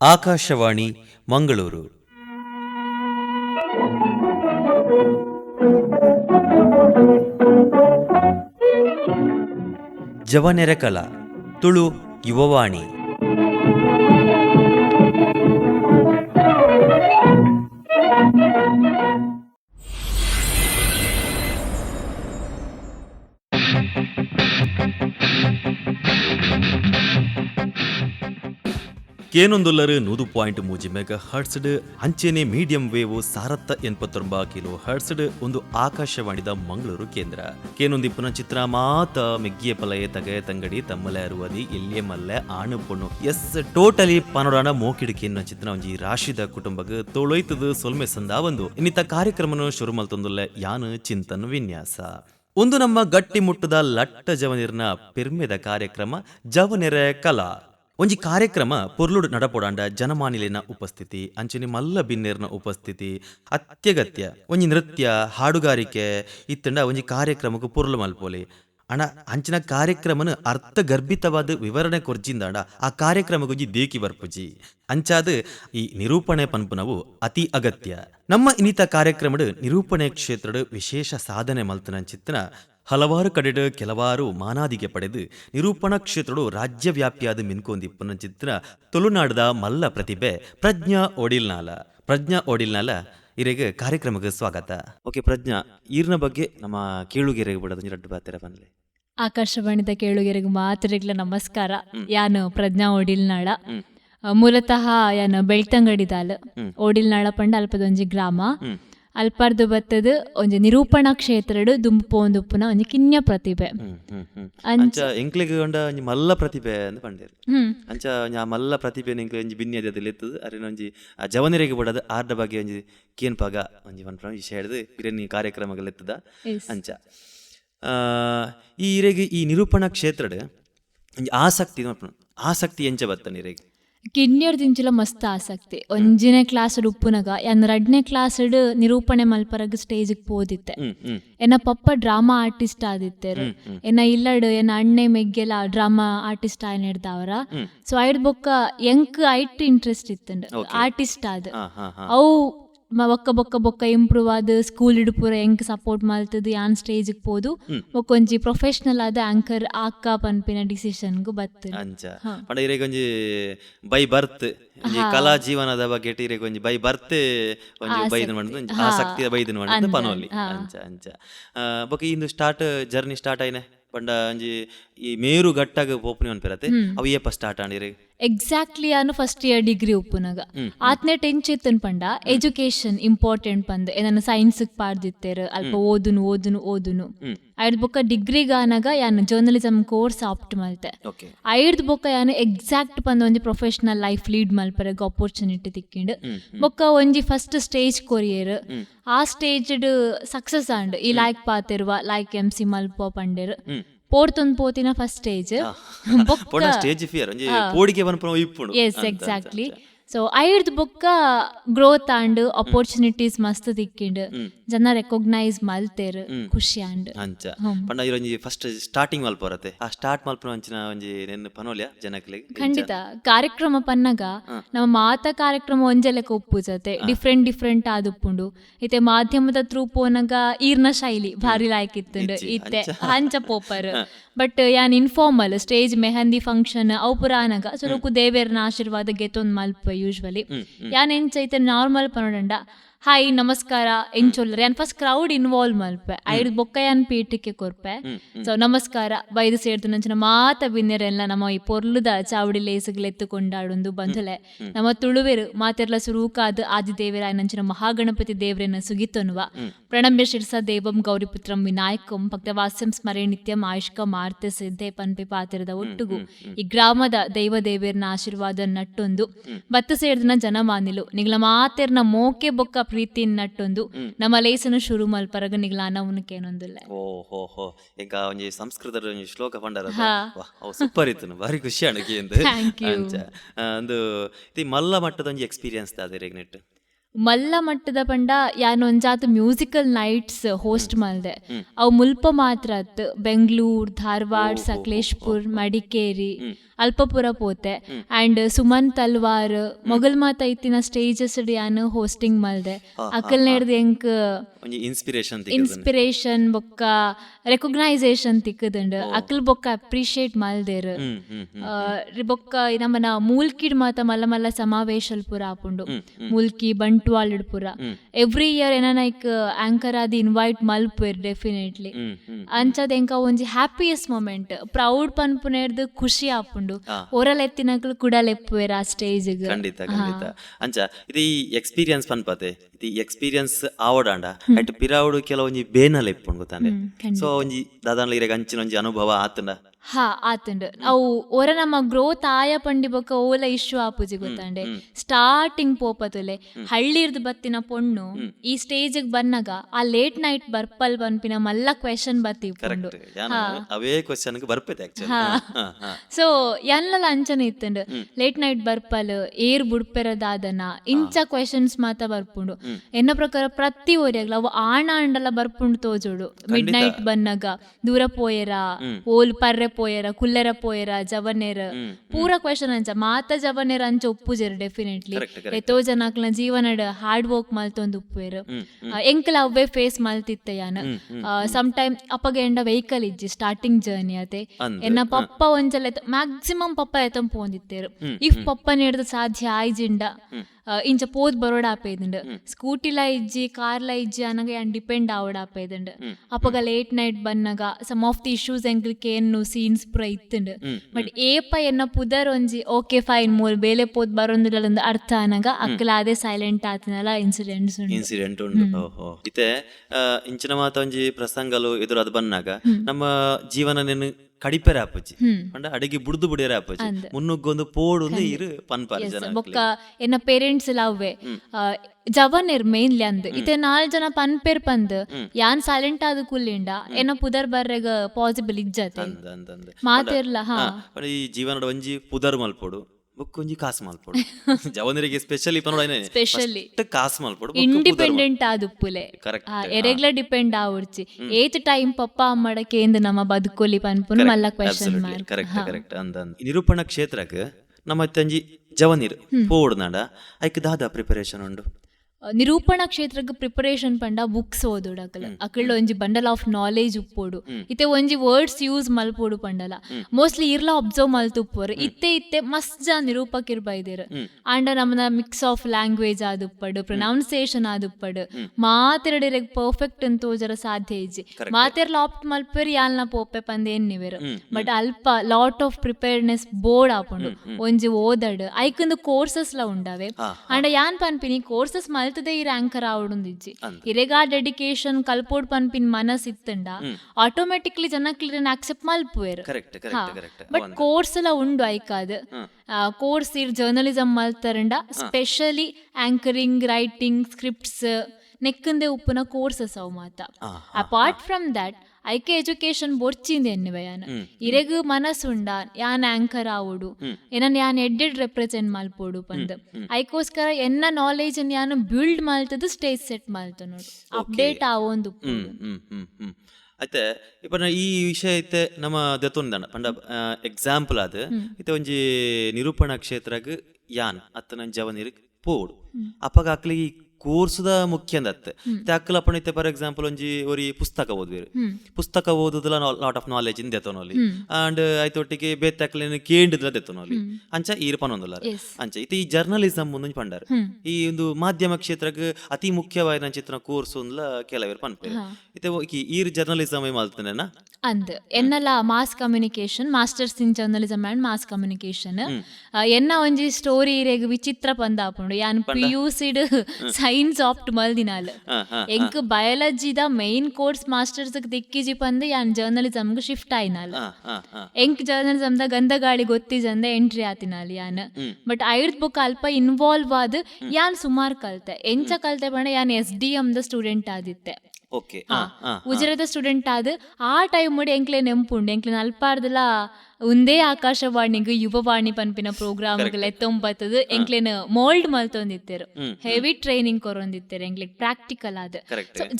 ಆಕಾಶವಾಣಿ ಮಂಗಳೂರು. ಜವನೆರಕಲ ತುಳು ಯುವವಾಣಿ. ಕೇನೊಂದುಲ್ಲರು ನೂದು ಪಾಯಿಂಟ್ ಮೂಜಿ megahertz ಅಂಚೆನೆ ಮೀಡಿಯಂ ವೇವ್ ಸಾರತ್ತ ಎನ್ಪತ್ತೊಂಬ ಕಿಲೋ ಹರ್ಟ್ಸ್ಡ್ ಒಂದು ಆಕಾಶವಾಣಿದ ಮಂಗಳೂರು ಕೇಂದ್ರ. ಕೇನೊಂದಿಪ್ಪುನ ಚಿತ್ರ ಮಾತ ಮೆಗ್ಗಿಯ ಪಲಯ ತಗೆ ತಂಗಡಿ ತಮ್ಮಲೆ ಅರುವದಿ ಇಲ್ಲಿಯ ಮಲ್ಲೆ ಆಣು ಪೊಣ್ಣು. ಎಸ್ ಟೋಟಲಿ ಪನೋರಾಣ ಮೋಕಿಡ್ ಎನ್ನುವ ಚಿತ್ರ ಒಂಜಿ ರಾಶಿದ ಕುಟುಂಬಗ ತೊಳೈತದ ಸೊಲ್ಮೆ ಸಂದ ಒಂದು. ಇನ್ನಿತ ಕಾರ್ಯಕ್ರಮನ ಶುರು ಮಲ್ತೊಂದುಲ್ಲೆ ಯಾನ್ ಚಿಂತನ್ ವಿನ್ಯಾಸ. ಒಂದು ನಮ್ಮ ಗಟ್ಟಿ ಮುಟ್ಟದ ಲಟ್ಟ ಜವನಿರ್ನ ಪಿರ್ಮೆದ ಕಾರ್ಯಕ್ರಮ ಜವನೆರೆ ಕಲಾ. ಒಂಜಿ ಕಾರ್ಯಕ್ರಮ ಪೊರ್ಲುಡು ನಡಪೊಡಾಂಡ ಜನಮಾನಿಲಿನ ಉಪಸ್ಥಿತಿ, ಅಂಚನೆ ಮಲ್ಲ ಬಿನ್ನೇರ್ನ ಉಪಸ್ಥಿತಿ, ಅತ್ಯಗತ್ಯ, ಒಂಜಿ ನೃತ್ಯ, ಹಾಡುಗಾರಿಕೆ, ಇತ್ತಂಡ ಒಂಜಿ ಕಾರ್ಯಕ್ರಮಕ್ಕೆ ಪೊರ್ಲು ಮಲ್ಪೊಲಿ. ಅಣ ಅಂಚಿನ ಕಾರ್ಯಕ್ರಮನ ಅರ್ಥಗರ್ಭಿತವಾದ ವಿವರಣೆ ಕೊರ್ಜಿಂದಾಂಡ ಆ ಕಾರ್ಯಕ್ರಮ ಒಂಜಿ ದೇಕಿ ಬರ್ಪುಜಿ. ಅಂಚಾದ ಈ ನಿರೂಪಣೆ ಪನ್ಪುನವು ಅತಿ ಅಗತ್ಯ. ನಮ್ಮ ಇನ್ನಿತ ಕಾರ್ಯಕ್ರಮಡ್ ನಿರೂಪಣೆ ಕ್ಷೇತ್ರಡ್ ವಿಶೇಷ ಸಾಧನೆ ಮಲ್ತನ ಚಿತ್ತನ ಹಲವಾರು ಕಡೆಡ ಕೆಲವಾರು ಮಾನಾದಿಗೆ ಪಡೆದು ನಿರೂಪಣಾ ಕ್ಷೇತ್ರಗಳು ರಾಜ್ಯವ್ಯಾಪಿಯಾದ ಮಿನ್ಕೊಂದಿಪ್ಪನ ಚಿತ್ರ ತುಳುನಾಡದ ಮಲ್ಲ ಪ್ರತಿಭೆ ಪ್ರಜ್ಞಾ ಓಡಿಲ್ನಾಲ ಪ್ರಜ್ಞಾ ಓಡಿಲ್ನಾಲ ಇರೆಗೆ ಕಾರ್ಯಕ್ರಮಕ್ಕೆ ಸ್ವಾಗತ. ಓಕೆ ಪ್ರಜ್ಞಾ ಈರ್ನ ಬಗ್ಗೆ ನಮ್ಮ ಕೇಳುಗೆರೆಗೆ ಬಿಡೋದು ಎರಡು ಬಾತಿರ ಆಕಾಶವಾಣಿದ ಕೇಳುಗೆರೆಗೆ ಮಾತ್ರ ನಮಸ್ಕಾರ. ಯಾನು ಪ್ರಜ್ಞಾ ಓಡಿಲ್ನಾಳ ಮೂಲತಃ ಯಾನು ಬೆಳ್ತಂಗಡಿದಾಲ್. ಓಡಿಲ್ನಾಳ ಪಂಡ ಅಲ್ಪದೊಂಜಿ ಗ್ರಾಮ. ಅಲ್ಪಾರ್ದು ಬತ್ತದ ಒಂಜಿ ನಿರೂಪಣಾ ಕ್ಷೇತ್ರಡ್ ದುಂಪೋಂದುಪ್ಪುನ ಒಂಜಿ ಕಿನ್ಯ ಪ್ರತಿಭೆ. ಹ್ಮ್ ಹ್ಮ್ ಹ್ಮ್. ಅಂಚ ಎಂಕ್ಲೆಗ್ ಗೊಂಡ ಒಂಜಿ ಮಲ್ಲ ಪ್ರತಿಭೆ ಅಂತ ಪಂಡೇರ್ ಅಂಚ ಒಂಜಿ ಆ ಮಲ್ಲ ಪ್ರತಿಭೆ ನಿಂಕ್ಲೆ ಒಂಜಿ ಬಿನ್ಯದಲ್ಲಿ ಎತ್ತದು ಅರಿನ ಒಂಜಿ ಆ ಜವನರಿಗೆ ಬಿಡದ ಆರ್ಡ ಬಗ್ಗೆ ಒಂಜಿ ಕೇನ್ ಪಾಗ ಒಂಜಿ ಒನ್ ವಿಷಯ ಹಿಡಿದು ಬಿರಿಯಾನಿ ಕಾರ್ಯಕ್ರಮಗಳಿತ್ತದ ಅಂಚ. ಆ, ಈ ಇರೆಗೆ ಈ ನಿರೂಪಣಾ ಕ್ಷೇತ್ರಡ್ ಒಂಜಿ ಆಸಕ್ತಿ. ಆಸಕ್ತಿ ಎಂಚ ಬತ್ತ ಇರೆಗೆ? ಕಿನ್ಯಡ್ ದಿಂಚಿಲ ಮಸ್ತ್ ಆಸಕ್ತಿ. ಒಂಜಿನೇ ಕ್ಲಾಸ್ ಉಪ್ಪುನಗ ಯಾನ್ ರಡ್ನೇ ಕ್ಲಾಸ್ ನಿರೂಪಣೆ ಮಲ್ಪರಗ್ ಸ್ಟೇಜಿಗೆ ಪೋದಿತ್ತೆ. ಎನ್ನ ಪಪ್ಪ ಡ್ರಾಮಾ ಆರ್ಟಿಸ್ಟ್ ಆದಿತ್ತೆ. ಎನ್ನ ಇಲ್ಲಡ್ ಎನ್ನ ಅಣ್ಣೆ ಮೆಗ್ಗೆಲ ಡ್ರಾಮಾ ಆರ್ಟಿಸ್ಟ್ ಆಯ್ನ ಹಿಡ್ದಾವರ ಹ್ಮ್. ಸೊ ಐಡ್ ಬೊಕ್ಕ ಎಂಕ್ ಐಟ್ ಇಂಟ್ರೆಸ್ಟ್ ಇತ್ತಂಡ್. ಆರ್ಟಿಸ್ಟ್ ಆದ್. ಅವು ಮ- ಬೊಕ್ಕ ಬೊಕ್ಕ ಇಂಪ್ರೂವ್ ಆದ್ ಸ್ಕೂಲ್ ಇಡ್ಪುರ ಎಂಕ್ ಸಪೋರ್ಟ್ ಮಲ್ತದ್ ಯಾನ್ ಸ್ಟೇಜಿಗೆ ಪೋದು. ಒಂಜಿ ಪ್ರೊಫೆಷನಲ್ ಆದ ಆಂಕರ್ ಆಕ್ಕ ಪನ್ಪಿನ ಡಿಸಿಷನ್ಗು ಬತ್ತು ಅಂಚ. ಪಂಡ ಇರೆಗ್ ಒಂಜಿ ಬೈ ಬರ್ತ್ ಒಂಜಿ ಕಲಾ ಜೀವನದ ಬಗ್ಗೆ ಇರೆಗೆ ಒಂಜಿ ಬೈ ಬರ್ತ್ ಒಂಜಿ. ಬೈದನ್ ಮಾಡಿದ್ ಒಂಜಿ. ಆಸಕ್ತಿಯ ಬೈದನ್ ಮಾಡಿದ್ ಪನೋಲಿ. ಅಂಚ ಅಂಚ. ಬೊಕ ಇಂದು ಸ್ಟಾರ್ಟ್ ಜರ್ನಿ ಸ್ಟಾರ್ಟ್ ಆಯ್ನೆ. ಪಂಡ ಒಂಜಿ ಈ ಮೇರು ಗಟ್ಟಾಗ ಪೋಪುನಿ ಅನ್ಪಿರತ್ತೆ ಅವು ಏಪ ಸ್ಟಾರ್ಟ್ ಆಂಡಿರೆ? ಎಕ್ಸಾಕ್ಟ್ಲಿ ಆನು ಫಸ್ಟ್ ಇಯರ್ ಡಿಗ್ರಿ ಉಪ್ಪುನಗ. ಆತ್ನೆ ಟೆಂಚ್ ಇತ್ತನ್ ಪಂಡ ಎಜುಕೇಶನ್ ಇಂಪಾರ್ಟೆಂಟ್ ಪಂದ್ ಏನನ್ನ ಸೈನ್ಸ್ ಪಾಡ್ದಿತ್ತೇರು ಅಲ್ಪ ಓದುನು ಓದುನು ಓದುನು. ಐದ್ ಐಡ್ ಡಿಗ್ರಿ ಗಾನಾಗ ಯಾನ ಜರ್ನಲಿಸಮ್ ಕೋರ್ಸ್ ಆಪ್ಟ್ ಮಲ್ತೆ. ಐದ್ ಬೊಕ್ಕ ಯಾನ ಎಕ್ಸಾಕ್ಟ್ ಪಂದ್ ಒಂಜಿ ಪ್ರೊಫೆಷನಲ್ ಲೈಫ್ ಲೀಡ್ ಮಲ್ಪರೆಗ್ ಅಪರ್ಚುನಿಟಿ ತಿಕ್ಕಿಂಡ್. ಬೊಕ್ಕ ಒಂಜಿ ಫಸ್ಟ್ ಸ್ಟೇಜ್ ಕೊರಿಯರ್. ಆ ಸ್ಟೇಜ್ ಸಕ್ಸಸ್ ಆಂಡ್ ಈ ಲೈಕ್ ಪಾತಿರುವ ಲೈಕ್ ಎಂ ಸಿ ಮಲ್ಪ ಪಂಡೇರು. ಪೋಡ್ತೊಂದು ಪೋತಿನ ಫಸ್ಟ್ ಸ್ಟೇಜ್ ಪೊಡ ಸ್ಟೇಜ್ ಫಿಯರ್ ಒಂಜಿ ಪೋಡಿಗೆ ಬನ್ಪುನ ಇಪ್ಪುಂಡು ಎಸ್ ಅಂತ, ಅಂತ, ಎಕ್ಸಾಕ್ಟ್ಲಿ ಅಂತ. ಸೊ ಐಡ್ದು ಬೊಕ್ಕ ಗ್ರೋತ್ ಆಂಡ್ ಅಪರ್ಚುನಿಟೀಸ್ ಮಸ್ತ್ ದಿಕ್ಕಿಂಡ್ ಜನ ರೆಕಾಗ್ನೈಸ್ ಮಲ್ತೇರ್ ಖುಷಿ ಆಂಡ್ ಅಂಚ. ಪಣ್ಣ ಪಂಡ ಇರೊಂಜಿ ಫಸ್ಟ್ ಸ್ಟಾರ್ಟಿಂಗ್ ಮಲ್ ಪರತೆ ಆ ಸ್ಟಾರ್ಟ್ ಮಲ್ಪನ ಒಂಚಿನ ಒಂಜಿ ನೆನ್ನ ಪನೋಲ್ಯ ಜನಕ್ಲೆಗ್? ಖಂಡಿತ. ಕಾರ್ಯಕ್ರಮ ಪನ್ನಗ. ನಮ್ಮ ಮಾತ ಕಾರ್ಯಕ್ರಮ ಒಂಜಲೆಕ್ಕ ಉಪ್ಪುಜತೆ ಡಿಫ್ರೆಂಟ್ ಡಿಫ್ರೆಂಟ್ ಆದುಪ್ಪುಂಡು. ಇತೆ ಮಾಧ್ಯಮದ ತ್ರೂ ಪೋನಗ ಈರ್ನ ಶೈಲಿ ಭಾರಿ ಲಾಯ್ಕ್ ಇತ್ತುಂಡು ಇತ್ತೆ ಅಂಚ. ಹಂಚ ಪೋಪರ್. ಬಟ್ ಯಾನ್ ಇನ್ಫಾರ್ಮಲ್ ಸ್ಟೇಜ್ ಮೆಹಂದಿ ಫಂಕ್ಷನ್ ಅವು ಪುರಾನಗ ಸುರುಕು ದೇವೇರ್ನ ಆಶೀರ್ವಾದ ಗೆತ್ತೊಂದು ಮಲ್ಪ ಯೂಶ್ವಲಿ ಏನ್ ಚೈತೆ ನಾರ್ಮಲ್ ಪನೋಡಂಡ. ಹಾಯ್ ನಮಸ್ಕಾರ. ಎಂಚೊಲ್ಲರೆ ಅನ್ ಫಸ್ಟ್ ಕ್ರೌಡ್ ಇನ್ವಾಲ್ವ್ ಮಲ್ಪೆ ಐಡ್ ಬೊಕ್ಕ ಅನ್ ಪೀಠಕ್ಕೆ ಕೊರ್ಪೆ. ಸೊ ನಮಸ್ಕಾರ ಬೈದು ಸೇರ್ದು ನಂಚಿನ ಮಾತ ಬಿನ್ನೆರೆಲ್ಲ ನಮ್ಮ ಈ ಪೊರ್ಲುದ ಚಾವಡಿ ಲೇಸುಗಳೆತ್ತು ಕೊಂಡಾಡೊಂದು ಬಂದಲೆ ನಮ್ಮ ತುಳುವೆರು ಮಾತೆರ್ಲ ಸುರೂಕಾದ ಆದಿದೇವರ ನಂಚಿನ ಮಹಾಗಣಪತಿ ದೇವರನ್ನ ಸುಗಿತೊನ್ವ ಪ್ರಣಮ್ಯ ಶಿರ್ಸ ದೇವಂ ಗೌರಿಪುತ್ರಂ ವಿನಾಯಕಂ ಭಕ್ತವಾಸ್ಯಂ ಸ್ಮರಣೆ ನಿತ್ಯಂ ಆಯುಷ್ಕ ಮಾರ್ತೆ ಸಿದ್ಧೆ ಪನ್ಪೆ ಪಾತಿರದ ಒಟ್ಟುಗು. ಈ ಗ್ರಾಮದ ದೈವ ದೇವೇರ್ನ ಆಶೀರ್ವಾದ ನಟ್ಟೊಂದು. ಬತ್ತ ಸೇರ್ದನ ಜನ ಮಾನಿಲು ನಿಗಳ ಮಾತೆರ್ನ ಮೋಕೆ ಬೊಕ್ಕ ಪ್ರೀತಿ ನಟ್ಟೊಂದು ನಮ್ಮ ಲೇಸನ ಶುರು ಮಲ್ಪರಗ ನಿಗ್ಲ ಅನವನಕೇನೊಂದುಲ್ಲೆ ಓ ಹೋ ಹೋ. ಈಗ ಒಂಜಿ ಸಂಸ್ಕೃತದ ಒಂಜಿ ಶ್ಲೋಕ ಪಂಡರ. ಅವು ಸೂಪರ್ ಇತ್ತು ಭಾರಿ ಖುಷಿ ಅಣಕಿ ಆ, ಒಂದು ತಿ ಮಲ್ಲ ಮಟ್ಟದ ಒಂಜಿ ಎಕ್ಸ್ಪೀರಿಯನ್ಸ್ ತಾದಿರ ನೆಟ್ ಮಲ್ಲ ಮಟ್ಟದ ಪಂಡ ಯಾನೊಂಜಾತ್ ಮ್ಯೂಸಿಕಲ್ ನೈಟ್ಸ್ ಹೋಸ್ಟ್ ಮಲ್ದೆ. ಅವು ಮುಲ್ಪ ಮಾತ್ರ ಬೆಂಗಳೂರು ಧಾರವಾಡ ಸಕಲೇಶ್ಪುರ್ ಮಡಿಕೇರಿ. ಅಲ್ಪ ಪೂರ ಪೋತೆ. ಅಂಡ್ ಸುಮನ್ ತಲ್ವಾರ್ ಮೊಗಲ್ ಮಾತ ಇತ್ತಿನ ಸ್ಟೇಜಸ್ ಯಾನ್ ಹೋಸ್ಟಿಂಗ್ ಮಲ್ದೆ. ಅಕಲ್ ನೆಡ್ದು ಎಂಕ್ ಇನ್ಸ್ಪಿರೇಷನ್ ಇನ್ಸ್ಪಿರೇಷನ್ ಬೊಕ್ಕ ರೆಕಗ್ನೈಸೇಷನ್ ತಿಕ್ಕದುಂಡು. ಅಕಲ್ ಬೊಕ್ಕ ಅಪ್ರಿಷಿಯೇಟ್ ಮಲ್ದೇರ್. ಬೊಕ್ಕ ನಮ್ಮನ ಮೂಲ್ಕಿಡ್ ಮಾತ ಮಲ್ಲ ಮಲ್ಲ ಸಮಾವೇಶಲ್ ಪೂರ ಆಪುಂಡು. ಮೂಲ್ಕಿ ಬಂಟ್ವಾಲ್ ಪೂರ. ಎವ್ರಿ ಇಯರ್ ಏನನೈಕ್ ಆಂಕರ್ ಆದಿ ಇನ್ವೈಟ್ ಮಲ್ಪುವೆರ್ ಡೆಫಿನೆಟ್ಲಿ ಅಂಚದ ಎಂಕ ಒಂಜಿ ಹ್ಯಾಪಿಯೆಸ್ಟ್ ಮೊಮೆಂಟ್ ಪ್ರೌಡ್ ಪನ್ಪುನೇರ್ದು ಖುಷಿ ಆಪುಂಡು. ಆ. ಓರಲ್ ಎತ್ತಿನಕ್ಲು ಕೂಡ ಎಪ್ಪುವೆರ್ ಆ ಸ್ಟೇಜ್ ಖಂಡಿತ ಖಂಡಿತ. ಅಂಚ ಇದು ಈ ಎಕ್ಸ್ಪೀರಿಯನ್ಸ್ ಪನ್ಪತೆ ಇದು ಎಕ್ಸ್ಪೀರಿಯನ್ಸ್ ಆವಡಾಂಡ ಅಟ್ ಪಿರಾವುಡು ಕೆಲವೊಂಜಿ ಬೇನಲ್ ಎಪ್ಪುಂಡು ತಾನೆ. ಸೊ ಒಂಜಿ ದಾದಾನ್ಲ ಇರೆಗ್ ಅಂಚಿನ ಒಂಜಿ ಅನುಭವ ಆತಂಡ? ಹಾ ಆತುಂಡು. ಅವು ಒರ ನಮ್ಮ ಗ್ರೋತ್ ಆಯ ಪಂಡಿ ಬೊಕ್ಕ ಓಲ ಇಶ್ಯೂ ಆಪುಜಿ ಗೊತ್ತಾಂಡೆ. ಸ್ಟಾರ್ಟಿಂಗ್ ಪೋಪತುಲೆ ಹಳ್ಳಿರ್ದು ಬತ್ತಿನ ಪೊಣ್ಣು ಈ ಸ್ಟೇಜ್ ಬನ್ನಗ ಆ ಲೇಟ್ ನೈಟ್ ಬರ್ಪಲ್ ಬನ್ಪಿನ ಮಲ್ಲ ಕ್ವೆಶನ್ ಬತ್ತಿ ಪೊಂಡು ಅವೇ? ಕ್ವೆಶನ್ ಬರ್ಪೈತೆ ಸೊ ಎನ್ನಲ ಅಂಚನೆ ಇತ್ತಂಡು. ಲೇಟ್ ನೈಟ್ ಬರ್ಪಲ್ ಏರ್ ಬುಡ್ಪೆರದಾದನ ಇಂಚ ಕ್ವೆಶನ್ಸ್ ಮಾತ ಬರ್ಪುಂಡು. ಎನ್ನ ಪ್ರಕಾರ ಪ್ರತಿ ಓರಿಯಾಗ್ಲ ಅವು ಆಣ ಅಂಡಲ ಬರ್ಪುಂಡು ತೋಜೋಡು. ಮಿಡ್ ನೈಟ್ ಬನ್ನಗ ದೂರ ಪೋಯರ ಓಲ್ ಪರ್ರೆ ಪೋಯರ ಕುಲ್ಲರ ಪೋಯರ ಜವನೇರ. ಪೂರ ಕ್ವೆಶನ್ ಅಂಚ ಮಾತ ಜವನೇರ ಅಂಚ ಒಪ್ಪುಜೆರ್ ಡೆಫಿನೆಟ್ಲಿ ಎತ್ತೋ ಜನಕ್ಲ ಜೀವನಡ್ ಹಾರ್ಡ್ ವರ್ಕ್ ಮಲ್ತೊಂದು ಉಪ್ಪುವೆರ್. ಎಂಕ್ಲ ಅವ್ವೆ ಫೇಸ್ ಮಲ್ತಿತ್ತೆ ಯಾನ್. ಸಮ್ ಟೈಮ್ ಅಪ್ಪಗೆ ಎಂಡ ವೆಹಿಕಲ್ ಇಜ್ಜಿ ಸ್ಟಾರ್ಟಿಂಗ್ ಜರ್ನಿ ಅತೆ. ಎನ್ನ ಪಪ್ಪ ಒಂಚಲ ಮ್ಯಾಕ್ಸಿಮಮ್ ಪಪ್ಪ ಎತ್ತಂ ಪೋಂದಿತ್ತೇರು. ಇಫ್ ಪಪ್ಪ ನೆಡ್ದು ಸಾಧ್ಯ ಆಯ್ಜಿಂಡ. ಇಂಚ ಪೋದ್ ಬರೋಡ ಆಪಾಯ್ದಿಂಡು ಸ್ಕೂಟಿ ಲ ಇಜ್ಜಿ ಕಾರ್ಲ ಇಜ್ಜಿ ಅನ್ನಗ ഡിപ്പെൻഡ് ಡಿಪೆಂಡ್ ಆವಡ ಆಪೇದುಂಡು ಅಪ್ಪಗ ಲೇಟ್ ನೈಟ್ ಬನ್ನಗ ಸಮ್ ಆಫ್ ದಿ ಇಶ್ಯೂಸ್ ಎಂಕ್ಲಿಕ್ಕೆ ಏನು ಸೀನ್ಸ್ ಪುರ ಇತ್ತುಂಡು ಬಟ್ ಏಪ ಎನ್ನ ಪುದರ್ ಒಂಜಿ ಓಕೆ ಫೈನ್ ಮೂಲ್ ಬೇಲೆ ಪೋದ್ ಬರೋಂದಿಲ್ಲ ಅರ್ಥ ಅನ್ನಗ ಅಕ್ಕಲ ಅದೇ ಸೈಲೆಂಟ್ ಆತಿನಲ್ಲ ಇನ್ಸಿಡೆಂಟ್ಸ್ ಇನ್ಸಿಡೆಂಟ್ ಉಂಟು ಓಹೋ ಇತ್ತೆ ಆ, ಇಂಚಿನ ಮಾತ ಒಂಜಿ ಪ್ರಸಂಗಲು ಎದುರು ಅದು ಬಂದಾಗ ನಮ್ಮ ಜೀವನ ನೆನು ಕಡಿಪೆರೆ ಆಪುಜಿ ಪಂಡ ಅಡಿಗೆ ಬುಡ್ದು ಬುಡಿಯರೆ ಆಪುಜಿ ಮುನ್ನುಗ್ಗೊಂದು ಪೋಡು ಇರು ಪನ್ಪಾರ ಜನ ಬೊಕ್ಕ ಎನ್ನ ಪೇರೆಂಟ್ಸ್ ಎಲ್ಲ ಅವ್ವೆ ಜವನೇರ್ ಮೇನ್ಲಿ ಅಂದ್. ಇತ್ತೆ ನಾಲ್ ಜನ ಪನ್ಪೇರ್ ಪಂದ್. ಯಾನ್ ಸೈಲೆಂಟ್ ಆದ ಕುಲ್ಲಿಂಡ ಎನ್ನ ಪುದರ್ ಬರ್ರೆಗ ಪಾಸಿಬಲ್ ಇಜ್ಜತೆ. ಮಾತಿರ್ಲ ಹಾ. ಈ ಜೀವನದ ಒಂಜಿ ಪುದರ್ ಮಲ್ಪೊಡು ಬೊಕ್ಕ ಒಂಜಿ ಕಾಸು ಮಲ್ಪೊಡು. ಜವನರಿಗೆ ಸ್ಪೆಷಲಿ ಪನೋಡ ಸ್ಪೆಷಲಿ ಕಾಸು ಮಲ್ಪೊಡು ಇಂಡಿಪೆಂಡೆಂಟ್ ಆದುಪ್ಪುಲೆ. ಎರೆಗ್ಲ ಡಿಪೆಂಡ್ ಆವಡ್ಚಿ ಏತ್ ಟೈಮ್ ಪಪ್ಪ ಅಮ್ಮಡ ಕೇಂದ್ರ ನಮ್ಮ ಬದುಕೊಲಿ ಪನ್ಪುನ ಮಲ್ಲ ಕ್ವೆಶ್ಚನ್ ಮಾರ್ಕ್ ಕರೆಕ್ಟ್ ಕರೆಕ್ಟ್ ಅಂದ ನಿರೂಪಣಾ ಕ್ಷೇತ್ರಕ್ಕೆ ನಮ್ಮ ತಂಜಿ ಜವನಿರ್ ಪೋಡ್ ನಾಡ ಐಕ್ ದಾದ ಪ್ರಿಪರೇಷನ್ ಉಂಡು. ನಿರೂಪಣಾ ಕ್ಷೇತ್ರಕ್ಕೆ ಪ್ರಿಪರೇಷನ್ ಪಂಡ ಬುಕ್ಸ್ ಓದೋಡಕಲ ಅಕಲ್ ಒಂಜಿ ಬಂಡಲ್ ಆಫ್ ನಾಲೆಜ್ ಉಪ್ಪೋಡು. ಇತ್ತೆ ಒಂಜಿ ವರ್ಡ್ಸ್ ಯೂಸ್ ಮಲ್ಪೋಡು ಪಂಡಲ. ಮೋಸ್ಟ್ಲಿ ಇರ್ಲ ಅಬ್ಸರ್ವ್ ಮಲ್ತುಪ್ಪೋರು. ಇತ್ತೆ ಇತ್ತೆ ಮಸ್ತ್ ಜನ ನಿರೂಪಕಿರ್ ಬೈದೇರು ಆಂಡ ನಮ್ಮನ ಮಿಕ್ಸ್ ಆಫ್ ಲ್ಯಾಂಗ್ವೇಜ್ ಆದುಪ್ಪಡು ಪ್ರೊನೌನ್ಸಿಯೇಷನ್ ಆದುಪ್ಪಡು. ಮಾತೆರಡಿರೆಗ್ ಪರ್ಫೆಕ್ಟ್ ಅಂತ ತೋಜರ ಸಾಧ್ಯ ಇಜ್ಜಿ. ಮಾತೆರ್ಲ ಆಪ್ಟ್ ಮಲ್ಪೇರ್ ಯಾಲ್ನ ಪೋಪೆ ಪಂದೇನ್ ಏನ್ ನಿವೆರು. ಬಟ್ ಅಲ್ಪ ಲಾಟ್ ಆಫ್ ಪ್ರಿಪೇರ್ಡ್ನೆಸ್ ಬೋರ್ಡ್ ಆಪುಂಡು. ಒಂಜಿ ಓದಡ್. ಐಕಂದು ಕೋರ್ಸಸ್ ಲ ಉಂಡಾವೆ. ಅಂಡ್ ಯಾನ್ ಪನ್ಪಿನಿ ಕೋರ್ಸಸ್ ಮಲ್ತದೆ ಈ ರ್ಯಾಂಕರ್ ಆವಡುಂದಿಜ್ಜಿ ಇರೆಗಾ ಡೆಡಿಕೇಶನ್ ಕಲ್ಪೋಡ್ ಪನ್ಪಿನ್ ಮನಸ್ ಇತ್ತಂಡ ಆಟೋಮೆಟಿಕ್ಲಿ ಜನಕ್ಲಿ ಆಕ್ಸೆಪ್ಟ್ ಮಲ್ಪುವೆರ್. ಬಟ್ ಕೋರ್ಸ್ ಎಲ್ಲ ಉಂಡು ಐಕಾದ್. ಕೋರ್ಸ್ ಇರ್ ಜರ್ನಲಿಸಮ್ ಮಲ್ತರಂಡ ಸ್ಪೆಷಲಿ ಆಂಕರಿಂಗ್ ರೈಟಿಂಗ್ ಸ್ಕ್ರಿಪ್ಟ್ಸ್ ನೆಕ್ಕಂದೆ ಉಪ್ಪುನ ಕೋರ್ಸಸ್ ಅವು ಮಾತ. ಅಪಾರ್ಟ್ ಫ್ರಮ್ ದಟ್ ಐಕೆ ಎಜುಕೇಶನ್ ಬೊರ್ಚಿಂದೆ എന്നുവയാണ് ಇರೆಗು ಮನಸ್ಸುಂಡ ಯಾನ್ ಆಂಕರ್ ആവുಡು ಏನನ್ ಯಾನ್ ಎಡ್ಡೆಡ್ ರೆಪ್ರೆಸೆಂಟ್ ಮಲ್ಪೋಡು ಪಂದ್. ಐಕೋಸ್ಕರ ಎನ್ನ ನಾಲೆಜ್ ನಾನು ಬಿಲ್ಡ್ ಮಾಡ್ತದ್ದು ಸ್ಟೇಜ್ ಸೆಟ್ ಮಾಡ್ತು ನೋಡು. ಅಪ್ಡೇಟ್ ಆವೊಂದು ಅತ್ತೆ ಇಪ್ಪ ಈ ವಿಷಯ ಐತೆ ನಮ್ಮ ದತ್ತೊಂದಣ ಪಂಡ ಎಕ್ಸಾಂಪಲ್ ಅದು ಇತ್ತೆ ಒಂಜಿ ನಿರೂಪಣಾ ಕ್ಷೇತ್ರಕ್ಕೆ ಯಾನ್ ಅತ್ತ ಅತ್ತನ ಜವನಿರ್ ಪೋಡು ಅಪ್ಪಗ ಈ ಕೋರ್ಸ್ದ ಮುಖ್ಯ ಅಂದತ್ತೆ ಅಕ್ಕಲ ಇತ್ತೆ ಫಾರ್ ಎಕ್ಸಾಂಪಲ್ ಒಂಜಿ ಒರಿ ಪುಸ್ತಕ ಓದ್ವಿ ಪುಸ್ತಕ ಓದುದಲ ಲಾಟ್ ಆಫ್ ನಾಲೆಜ್ ಇನ್ ದೆತ್ತೊನೊಲಿ ಅಂಡ್ ಐತೊಟ್ಟಿಗೆ ಬೇತೆ ಅಕ್ಲೇನು ಕೇಂಡಿದ್ರ ದೆತ್ತೊನೊಲಿ ಅಂಚ ಈರ್ ಪನೊಂದುಲ್ಲಾರ ಅಂಚ ಇತ್ತೆ ಈ ಜರ್ನಲಿಸಮ್ ಮುಂದೆ ಪಂಡಾರ. ಈ ಒಂದು ಮಾಧ್ಯಮ ಕ್ಷೇತ್ರಕ್ಕೆ ಅತಿ ಮುಖ್ಯವಾದ ಚಿತ್ರ ಕೋರ್ಸ್ ಒಂದ್ಲ ಕೆಲವೇರ್ ಪನ್ಪೇರು ಇತ್ತೆ ಈರ್ ಜರ್ನಲಿಸಮ್ ಮಲ್ತನೇನ? ಅಂದ್. ಎನ್ನಲ mass communication masters in journalism and mass communication ಎನ್ನ ಒಂಜಿ ಸ್ಟೋರಿ ಇರೆಗ್ ವಿಚಿತ್ರ ಪಂದ ಆಪುಂಡು. ಯಾನ್ ಪಿ ಯು ಸಿಡ್ ಸೈನ್ಸ್ ಆಪ್ಟ್ ಮಲ್ದಿನಾಲ್ ಎಂಕ್ ಬಯಾಲಜಿದ ಮೈನ್ ಕೋರ್ಸ್ ಮಾಸ್ಟರ್ಸ್ ದಿಕ್ಕಿಜಿ ಪಂದ್ ಯಾನ್ ಜರ್ನಲಿಸಮ್ಗೆ ಶಿಫ್ಟ್ ಆಯ್ನಾಲ್. ಎಂಕ್ ಜರ್ನಲಿಸಮ್ದ ಗಂಧ ಗಾಳಿ ಗೊತ್ತಿಜಂದ ಎಂಟ್ರಿ ಆತಿನಾಲ್ ಯಾನ್. ಬಟ್ ಐಡ್ ಬುಕ್ ಅಲ್ಪ ಇನ್ವಾಲ್ವ್ ಆದ್ ಯಾನ್ ಸುಮಾರ್ ಕಲ್ತೆ. ಎಂಚ ಕಲ್ತೆ ಬಣ್ಣ ಯಾನ್ ಎಸ್ ಡಿ ಎಂ ದ ಸ್ಟೂಡೆಂಟ್ ಆದಿತ್ತೆ. ಓಕೆ ಉಜಿರೆದ ಸ್ಟೂಡೆಂಟ್ ಆದ್ ಆ ಟೈಮ್ ಮುಡಿ ಎಂಕ್ಲೆ ನೆಂಪುಂಡು ಎಂಕ್ಲೆ ನಲ್ಪಾರ್ದಲ ಒಂದೇ ಆಕಾಶವಾಣಿಗೂ ಯುವವಾಣಿ ಪನ್ಪಿನ ಪ್ರೋಗ್ರಾಮ್ ಎತ್ತೊಂಬತ್ತದು ಎಂಕ್ಲೇನ್ ಮೋಲ್ಡ್ ಮಲ್ತೊಂದಿತ್ತೇರು ಹೆವಿ ಟ್ರೈನಿಂಗ್ ಕೊರೊಂದಿತ್ತೇರು ಎಂಕ್ಲೆಗ್ ಪ್ರಾಕ್ಟಿಕಲ್ ಆದ.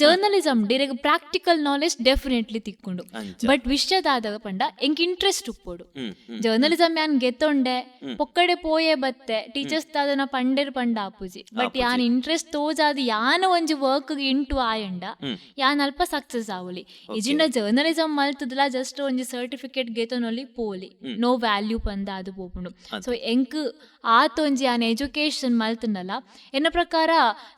Journalism direct practical knowledge definitely ತಿಕ್ಕೊಂಡು. But ವಿಷಯದಾದ ಪಂಡ ಎಂಕ್ ಇಂಟ್ರೆಸ್ಟ್ ಉಪ್ಪೋಡು. ಜರ್ನಲಿಸಮ್ ಯಾನ್ ಗೆತ್ತೊಂಡೆ ಪೊಕ್ಕಡೆ ಪೋಯೆ ಬತ್ತೆ ಟೀಚರ್ಸ್ ದಾದನ ಪಂಡೆರ್ ಪಂಡ ಆಪುಜಿ. ಬಟ್ ಯಾನ್ ಇಂಟ್ರೆಸ್ಟ್ ತೋಜಾದ ಯಾನ ಒಂಜಿ ವರ್ಕ್ ಇಂಟು ಆಯಂಡ. ಯಾನ್ ಅಲ್ಪ ಸಕ್ಸಸ್ ಆವಲಿ ಇಜಿಂಡ ಜರ್ನಲಿಸಮ್ ಮಲ್ತದಲ ಜಸ್ಟ್ ಒಂಜಿ ಸರ್ಟಿಫಿಕೇಟ್ ಗೆತನೊಲಿ ಪೋಲಿ ನೋ ವ್ಯಾಲ್ಯೂ ಪಂದ ಅದು ಪೋಪುಂಡು ಸೊ ಎಂಕ್ ಆತೊಂಜಿ ಆನೆ ಎಜುಕೇಶನ್ ಮಲ್ತನಲ್ಲ ಎನ್ನ ಪ್ರಕಾರ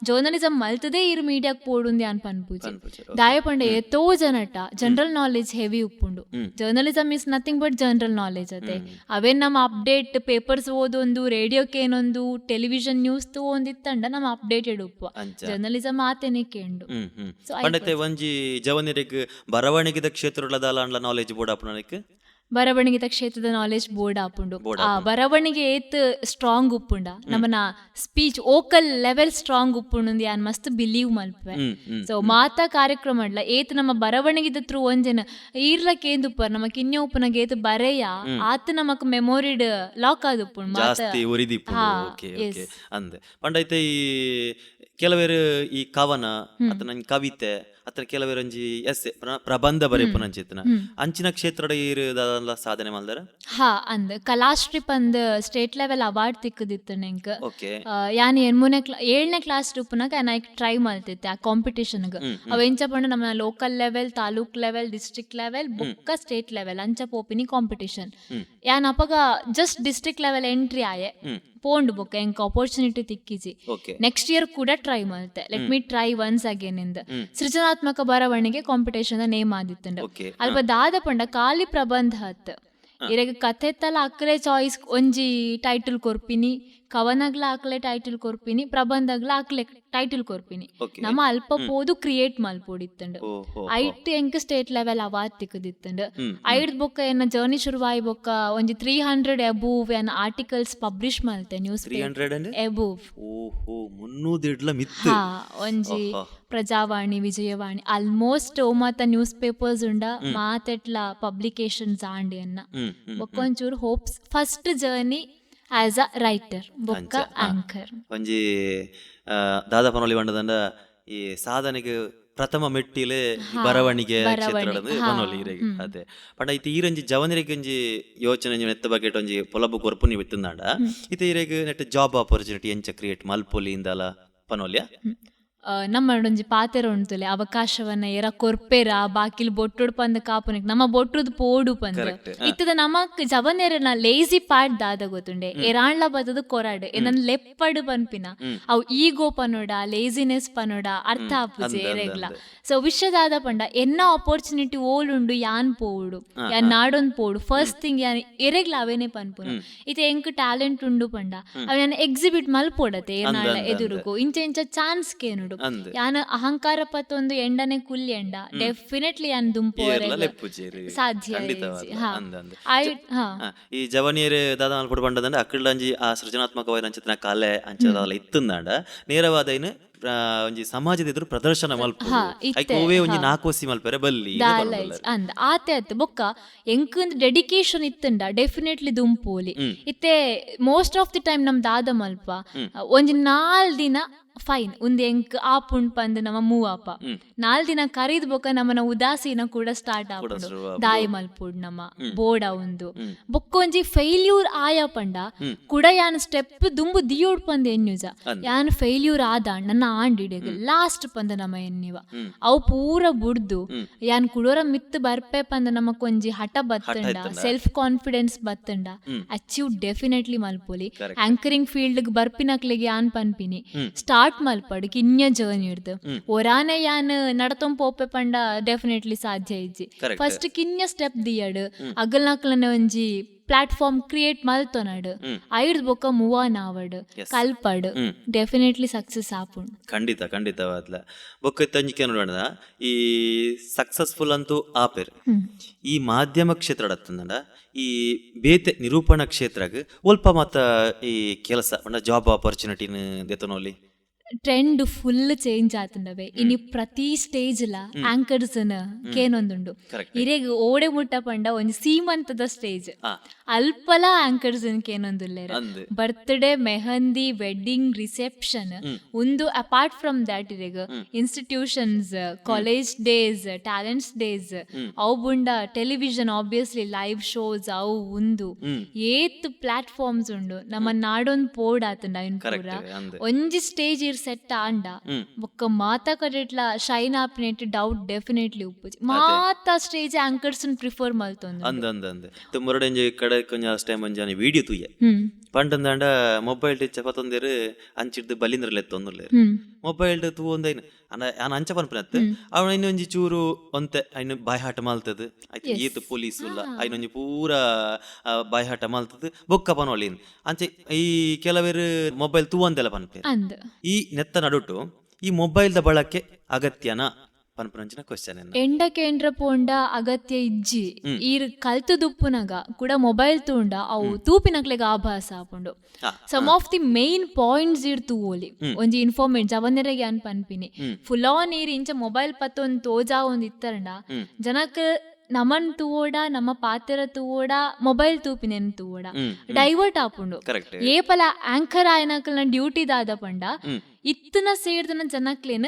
ಜರ್ನಲಿಸಮ್ ಮಲ್ತದೇ ಇರು ಮೀಡಿಯಾಕ್ ಪೋಡುಂದಿ ಅನ್ ಪನ್ಪುಜಿ. ದಾಯ ಪಂಡ ಎತ್ತೋ ಜನಟ ಜನರಲ್ ನಾಲೆಜ್ ಹೆವಿ ಉಪ್ಪುಂಡು journalism journalism is nothing but general knowledge ಅತೆ ಅವೇ ನಮ್ಮ ಅಪ್ಡೇಟ್ ಪೇಪರ್ಸ್ ಓದೊಂದು ರೇಡಿಯೋಕ್ಕೆ ಏನೊಂದು ಟೆಲಿವಿಷನ್ ನ್ಯೂಸ್ ಒಂದಿತ್ತಂಡ ನಮ್ಮ ಅಪ್ಡೇಟೆಡ್ ಉಪ್ಪು ಜರ್ನಲಿಸಂ ಜರ್ನಲಿಸಮ್ ಆತೇನೆ ಕೇಂಡು ಪಂಡತೆ ಒಂಜಿ ಜವನಿರಿಗ್ ಬರವಣಿಗೆದ ಕ್ಷೇತ್ರಗಳದ ನಾಲೆಜ್ ಬೋರ್ಡ್ ಅಪ್ಪನಕ್ ಬರವಣಿಗೆದ ಕ್ಷೇತ್ರದ ನಾಲೆಜ್ ಬೋರ್ಡ್ ಆಪುಂಡು ಆ ಬರವಣಿಗೆ ಏತ್ ಸ್ಟ್ರಾಂಗ್ ಉಪ್ಪುಂಡ. ನಮ್ಮನ ಸ್ಪೀಚ್ ಓಕಲ್ ಲೆವೆಲ್ ಸ್ಟ್ರಾಂಗ್ ಉಪ್ಪುಂಡು ಯಾನ್ ಮಸ್ತ್ ಬಿಲೀವ್ ಮಲ್ಪೆ ಸೊ ಮಾತಾ ಕಾರ್ಯಕ್ರಮ ಅಡ್ಲ ಏತ್ ನಮ್ಮ ಬರವಣಿಗೆದ ತ್ರೂ ಒಂಜನ ಕೇಂದ್ ಉಪ್ಪರ್ ನಮಕ್ ಕಿನ್ಯ ಉಪ್ಪನಾಗ ಏತ್ ಬರೆಯ ಆತ ನಮಕ್ ಮೆಮೊರಿಡ್ ಲಾಕ್ ಆದ್ ಉಪ್ಪುಂಡು ಅಂದೆ. ಪಂಡೈತೆ ಈ ಕೆಲವೇರು ಈ ಕವನ ಅತನ ಕವಿತೆ ಅತ್ರ ಕೆಲವೇರು ಒಂಜಿ ಎಸ್ ಪ್ರಬಂಧ ಬರೆಪುನಂಚಿತ್ನ ಅಂಚಿನ ಕ್ಷೇತ್ರದ ಇರುದ ಸಾಧನೆ ಮಲ್ದರ? ಹಾ ಅಂದ್ ಕಲಾಶ್ರೀ ಪಂದ್ ಸ್ಟೇಟ್ ಲೆವೆಲ್ ಅವಾರ್ಡ್ ತಿಕ್ಕದಿತ್ತು ನೆಂಕ್. ಓಕೆ. ಯಾನ್ ಕ್ಲಾ ಏಳನೇ ಕ್ಲಾಸ್ ರೂಪನಾಗ ನಾ ಟ್ರೈ ಮಾಡ್ತಿದ್ದೆ ಆ ಕಾಂಪಿಟೇಷನ್ಗೆ. ಅವ ಎಂಚ ಪಂಡ ನಮ್ಮ local level taluk level district level ಬುಕ್ಕ ಸ್ಟೇಟ್ ಲೆವೆಲ್ ಅಂಚ ಪೋಪಿನಿ ಕಾಂಪಿಟೇಷನ್. ಯಾನ್ ಅಪಗ ಜಸ್ಟ್ ಡಿಸ್ಟ್ರಿಕ್ಟ್ ಲೆವೆಲ್ ಎಂಟ್ರಿ ಆಯೆ. ಪೋಂಡ್ ಬುಕ್ ಎಂಕ್ ಆಪರ್ಚುನಿಟಿ ತಿಕ್ಕಿಜಿ. ನೆಕ್ಸ್ಟ್ ಇಯರ್ ಕೂಡ ಟ್ರೈ ಮಾಡ್ತೆ let me try once again ಇಂದ. ಸೃಜನಾತ್ಮಕ ಬರವಣಿಗೆ ಕಾಂಪಿಟೇಷನ್ ನೇಮ್ ಆದಿತ್ತಂಡ. ಅಲ್ಪ ದಾದ ಪಂಡ ಖಾಲಿ ಪ್ರಬಂಧ ಹತ್ ಇರೆಗ್ ಕಥೆತ್ತಲ ಅಕ್ಲೆ ಚಾಯ್ಸ್ ಒಂಜಿ ಟೈಟಲ್ ಕೊರ್ಪಿನಿ. ಕವನಗ್ಲ ಅಕ್ಲೆ ಟೈಟಲ್ ಕೊರ್ಪಿನಿ ಪ್ರಬಂಧಗ್ಲ ಅಕ್ಲೆ ಟೈಟಲ್ ಕೊರ್ಪಿನಿ ನಮ್ಮ ಅಲ್ಪ ಪೋದು ಕ್ರಿಯೇಟ್ ಮಲ್ಪೋಡಿತ್ತಂಡ. ಐಟ್ ಎಂಕ್ ಸ್ಟೇಟ್ ಲೆವೆಲ್ ಅವಾರ್ಡ್ ತಿಕ್ಕದಿತ್ತಂಡ್ ಐಟ್ ಐಡ್ ಬೊಕ್ಕ ಏನ ಜರ್ನಿ ಶುರುವಾಯಿ ಬೊಕ್ಕ ಒಂಜಿ ತ್ರೀ ಹಂಡ್ರೆಡ್ ಎಬೂವ್ ಏನ ಆರ್ಟಿಕಲ್ಸ್ ಪಬ್ಲಿಷ್ ಮಲ್ತೆ ನ್ಯೂಸ್ ಎಬೂವ್ ಹಾ ಒಂಜಿ. ಪ್ರಜಾವಾಣಿ ವಿಜಯವಾಣಿ ಆಲ್ಮೋಸ್ಟ್ ಮಾತ ನ್ಯೂಸ್ ಪೇಪರ್ಸ್ ಉಂಡ ಮಾತೆಟ್ಲ ಪಬ್ಲಿಕೇಶನ್ಸ್ ಆಂಡಿ ಅನ್ನ ಬೊಕ್ಕ ಒಂಚೂರು hopes first journey as a writer ಬೊಕ್ಕ. ಆಂಕರ್ ಒಂಜಿ ದಾದಾಪನೊಲಿ ಬಂಡದಂಡ ಈ ಸಾಧನೆಗೆ ಪ್ರಥಮ ಮೆಟ್ಟಿಲೆ ಬರವಣಿಗೆ ಹಾ, ಬನೊಲಿ ಇರೆಗ್ ಅದೇ. ಪಂಡ ಇತ್ತೆ ಈರಂಜಿ ಜವನರಿಗೆ ಒಂಜಿ ಯೋಚನೆ ನೆತ್ತ ಬಗೆಟ್ ಒಂಜಿ ಪೊಲಬು ಕೊರ್ಪು ನೀವು ಇತ್ತಂದಾಂಡ ಇತ್ತೆ ಇರೆಗ್ ನೆಟ್ ಜಾಬ್ ಆಪರ್ಚುನಿಟಿ ಎಂಚ ಕ್ರಿಯೇಟ್ ಮಲ್ಪೊಲಿ ಇಂದಲ ಪನೊಲ್ಯ ನಮ್ಮ ಒಂಜಿ ಪಾತೆರ ಉಂಟುಲೆ ಅವಕಾಶವನ್ನ ಎರ ಕೊರ್ಪೆರ ಬಾಕಿಲ್ ಬೊಟ್ಟುಡು ಪಂದ ಕಾಪುನ ನಮ್ಮ ಬೊಟ್ಟುದು ಪೋಡು ಪಂದ. ಇತ್ತದ ನಮಕ್ ಜವನೆರನ ಲೇಜಿ ಪಾಡ್ ದಾದ ಗೊತ್ತುಂಡೆ. ಎರಾಣ್ಲ ಬದದು ಕೊರಾಡ್ ಏನನ್ ಲೆಪ್ಪಡ್ ಪನ್ಪಿನ ಅವು ಈಗೋ ಪನೋಡ ಲೇಜಿನೆಸ್ ಪನೋಡ ಅರ್ಥ ಆಪುಜೆ ಎರೆಗ್ಲ. ಸೊ ವಿಶ್ವದಾದ ಪಂಡ ಎನ್ನ ಆಪರ್ಚುನಿಟಿ ಓಲುಂಡು ಯಾನ್ ಪೋಡು ಯಾನ್ ನಾಡೊಂದು ಪೋಡು ಫಸ್ಟ್ ಥಿಂಗ್ ಯಾನ್ ಎರೆಗ್ಲ ಅವೇನೆ ಪನ್ಪುನ. ಇತ್ತೆ ಎಂಕ್ ಟ್ಯಾಲೆಂಟ್ ಉಂಡು ಪಂಡ. ಅವ್ ಎಕ್ಸಿಬಿಟ್ ಮಲ್ಪೋಡತೆ ಏನಾಳ. ಎದುರುಗು. ಇಂಚ ಇಂಚ ಚಾನ್ಸ್ ಕೇನುಡು. ಅಂದೆ. ಯಾನ ಅಹಂಕಾರ ಪತ್ತೊಂದು ಎಂಡನೆ ಕುಲ್ ಎಂಡ. ಡೆಫಿನೆಟ್ಲಿ ಯಾನ್ ದುಂಪೋರೆ ಸಾಧ್ಯ ಐ ಹಾ. ಈ ಜವನಿಯರ್ ದಾದ ಮಲ್ಪಡು ಬಂಡದಂಡ ಅಕ್ಕಳಂಜಿ ಆ ಸೃಜನಾತ್ಮಕವಾದ ಅಂಚತಿನ ಕಲೆ ಅಂಚದಲ್ಲ ಇತ್ತಂದಾಂಡ. ನೇರವಾದ ಏನು ಒಂಜಿ ಸಮಾಜದ ಎದುರು ಪ್ರದರ್ಶನ ಮಲ್ಪ ಹಾ, ಐಕ್ ಇತ್ತೆ, ಓವೇ ಒಂಜಿ ನಾಕೋಸಿ ಮಲ್ಪರೆ ಬಲ್ಲಿ. ಅಂದ. ಆತೆ ಆತ ಬೊಕ್ಕ ಎಂಕಂದ್ ಡೆಡಿಕೇಶನ್ ಇತ್ತಂಡ ಡೆಫಿನೆಟ್ಲಿ ದುಂಪೋಲಿ. ಇತ್ತೆ ಮೋಸ್ಟ್ ಆಫ್ ದಿ ಟೈಮ್ ನಮ್ ದಾದ ಮಲ್ಪ ಒಂಜಿ ನಾಲ್ ದಿನ ಫೈನ್ ಒಂದು ಎಂಕ್ ಆಪುಂಡ್ ಪಂದ್ ನಮ್ಮ ಮೂವಾಪ ಹ್ಮ್. ನಾಲ್ ದಿನ ಕರೀದ್ ಬೊಕ ನಮ್ಮನ ಉದಾಸೀನ ಕೂಡ ಸ್ಟಾರ್ಟ್ ಆಪುಂಡು. ದಾಯಿ ಮಲ್ಪುಡ್ ನಮ್ಮ ಬೋಡ ಹ್ಮ್. ಬೊಕ್ಕೊಂಜಿ ಫೇಲ್ಯೂರ್ ಆಯ ಪಂಡ ಕೂಡ ಯಾನ್ ಸ್ಟೆಪ್ ದುಂಬು ದಿಯೋಡ್ ಪಂದ್ ಎನ್ಯೂಜ. ಯಾನ್ ಫೇಲ್ಯೂರ್ ಆದ ನನ್ನ ಆಂಡಿಡೆಗ್ ಲಾಸ್ಟ್ ಪಂದ ನಮ್ಮ ಎನ್ನಿವ. ಅವು ಪೂರ ಬುಡ್ದು. ಯಾನ್ ಕುಡೋರ ಮಿತ್ ಬರ್ಪೆ ಪಂದ ನಮ್ಮ ಕೊಂಜಿ ಹಠ ಬತ್ತಂಡ ಸೆಲ್ಫ್ ಕಾನ್ಫಿಡೆನ್ಸ್ ಬತ್ತಂಡ ಅಚೀವ್ ಡೆಫಿನೆಟ್ಲಿ ಮಲ್ಪೊಲಿ. ಆಂಕರಿಂಗ್ ಫೀಲ್ಡ್ ಬರ್ಪಿನಕ್ಲೆಗ್ ಯಾನ್ ಪನ್ಪಿನಿ. ಸ್ಟಾರ್ಟ್ ಮಲ್ಪಡ್ ಕಿನ್ಯ ಜರ್ನಿ ജേർണി എടുത്ത് ಯಾನ್ ഞാൻ ಪೋಪೆ ಪಂಡ ಡೆಫಿನೆಟ್ಲಿ ಸಾಧ್ಯ ಇಜ್ಜಿ Correct. ಫಸ್ಟ್ ಕಿನ್ಯ ಸ್ಟೆಪ್ ದಿಯಡ್ ಅಗಲ್ನಕ್ಲನೆ ಒಂಜಿ ಪ್ಲಾಟ್ಫಾರ್ಮ್ ಕ್ರಿಯೇಟ್ ಮಲ್ತೊನಡ್. ಐಡ್ ಬೊಕ್ಕ ಮೂವ ನಾವಡ್. ಕಲ್ಪಡ್. ಡೆಫಿನೆಟ್ಲಿ ಸಕ್ಸಸ್ ಆಪುಂಡು ಖಂಡಿತ ಖಂಡಿತವಾದ್ಲ ಬೊಕ್ಕ ತಂಜಿಕೆ ನೋಡೋಣ. ಈ ಸಕ್ಸಸ್ಫುಲ್ ಅಂತೂ ಆಪೆರ್. ಈ ಮಾಧ್ಯಮ ಕ್ಷೇತ್ರ ಅಡತ್ತಂದ ಈ ಬೇತೆ ನಿರೂಪಣಾ ಕ್ಷೇತ್ರಕ್ಕೆ ಒಲ್ಪ ಮತ್ತ ಈ ಕೆಲಸ ಜಾಬ್ ಆಪರ್ಚುನಿಟಿನ ದೆತನೋಲಿ? ಟ್ರೆಂಡ್ ಫುಲ್ ಚೇಂಜ್ ಆತುಂಡವೆ. ಇನ್ನು ಪ್ರತಿ ಸ್ಟೇಜ್ ಲ ಆಂಕರ್ಸ್ ಕೇನೊಂದುಂಡು. ಇರೆಗ್ ಓಡೆ ಮುಟ್ಟ ಪಂಡ ಒಂಜಿ ಸೀಮಂತದ ಸ್ಟೇಜ್ ಅಲ್ಪಲ ಆಂಕರ್ಸ್ ಕೇನೊಂದುಲ್ಲೇರ. ಬರ್ತ್ಡೇ ಮೆಹಂದಿ ವೆಡ್ಡಿಂಗ್ ರಿಸೆಪ್ಷನ್ ಒಂದು ಅಪಾರ್ಟ್ ಫ್ರಮ್ ದಾಟ್ ಇರೆಗ್ institutions college days talents days ಅವು ಬುಂಡ ಟೆಲಿವಿಷನ್ ಆಬ್ವಿಯಸ್ಲಿ ಲೈವ್ ಶೋಸ್ ಅವು ಉಂದು. ಏತ್ ಪ್ಲಾಟ್ಫಾರ್ಮ್ಸ್ ಉಂಡು. ನಮ್ಮ ನಾಡೊಂದು ಪೋರ್ಡ್ ಆತುಂಡ ಇನ್ ಪೂರ ಒಂಜಿ ಸ್ಟೇಜ್ ಇರ್ ಸೆಟ್ ಆಂಡ ಹ್ಮ್. ಬೊಕ್ಕ ಮಾತಾ ಕಡೆಟ್ಲ ಶೈನ್ ಆಪ್ನೆಟ್ ಡೌಟ್ ಡೆಫಿನೆಟ್ಲಿ ಉಪ್ಪುಜಿ. ಮಾತಾ ಸ್ಟೇಜ್ ಆಂಕರ್ಸ್ ಪ್ರಿಫರ್ ಮಲ್ತೊಂದು ಅಂದ ಅಂದ್ ಅಂದ್. ತುಮ್ಮರಡೆಂಜಿ ಕಡೆ ಕೊಂಚ ಟೈಮ್ ಒಂಜಾನಿ ವಿಡಿಯೋ ಹ್ಮ್. ಪಂಡಂದಾಂಡ ಮೊಬೈಲ್ ಟಿಚ್ಚ ಪತ್ತೊಂದೇರು ಅಂಚಿಡ್ದು ಬಲಿಂದ್ರಲ್ಲ ಎತ್ತೊಂದುಲ್ಲೇರು ಮೊಬೈಲ್ ತೂ ಒಂದೈನು ಆನ ಅಂಚ ಪನ್ಪನತ್ತೆ. ಅವನ ಇನ್ನೊಂಜಿ ಚೂರು ಒಂತೆ ಐನು ಬಾಯ್ಹಾಟ ಮಾಲ್ತದ. ಆಯ್ತು ಈತ ಪೊಲೀಸ್ ಇಲ್ಲ. ಪೂರ ಬಾಯ್ಹಾಟ ಮಾಲ್ತದ. ಬೊಕ್ಕ ಪನೊಳಿನ್ ಅಂಚೆ ಈ ಕೆಲವೇರು ಮೊಬೈಲ್ ತೂ ಅಂದೆಲ್ಲ ಪನ್ಪೆ ಈ ನೆತ್ತ ನಡುಟು ಈ ಮೊಬೈಲ್ ಬಳಕೆ ಅಗತ್ಯನಾ? ಪನ್ಪನಂಚಿನ ಕ್ವಶನ್ ಎನ್ನ ಎಂಡ ಕೇಂದ್ರ ಪೋಂಡ ಅಗತ್ಯ ಇಜ್ಜಿ. ಈರ್ ಕಲ್ತು ದುಪ್ಪುನಗ ಕೂಡ ಮೊಬೈಲ್ ತೂಂಡ ಅವು ತೂಪಿನಕ್ಲೆಗ ಆಭಾಸ ಆಪುಂಡು. Some of the main points ಇರ್ ತೂವೊಲಿ. ಒಂಜಿ ಇನ್ಫಾರ್ಮೇಟ್ ಜವನೆರೆಗೆ ಅನ್ ಪನ್ಪಿನಿ. ಫುಲ್ ಆನ್ ಈರ್ ಇಂಚ ಮೊಬೈಲ್ ಪತ್ತೊಂದು ತೋಜಾ ಒಂದ್ ಇತ್ತರಂಡ ಜನಕ್ ನಮನ್ ತೂವೋಡ ನಮ್ಮ ಪಾತ್ರ ತೂವೋಡ ಮೊಬೈಲ್ ತೂಪಿನೆನ್ ತೂವೋಡ. ಡೈವರ್ಟ್ ಆಪುಂಡು. ಕರೆಕ್ಟ್ ಏಪಲ ಆಂಕರ್ ಆಯ್ನಕಲ್ನ ಡ್ಯೂಟಿ ದಾದ ಪಂಡ. ಇತ್ತನ ಸೇರ್ದನ ಜನಕ್ಲೇನ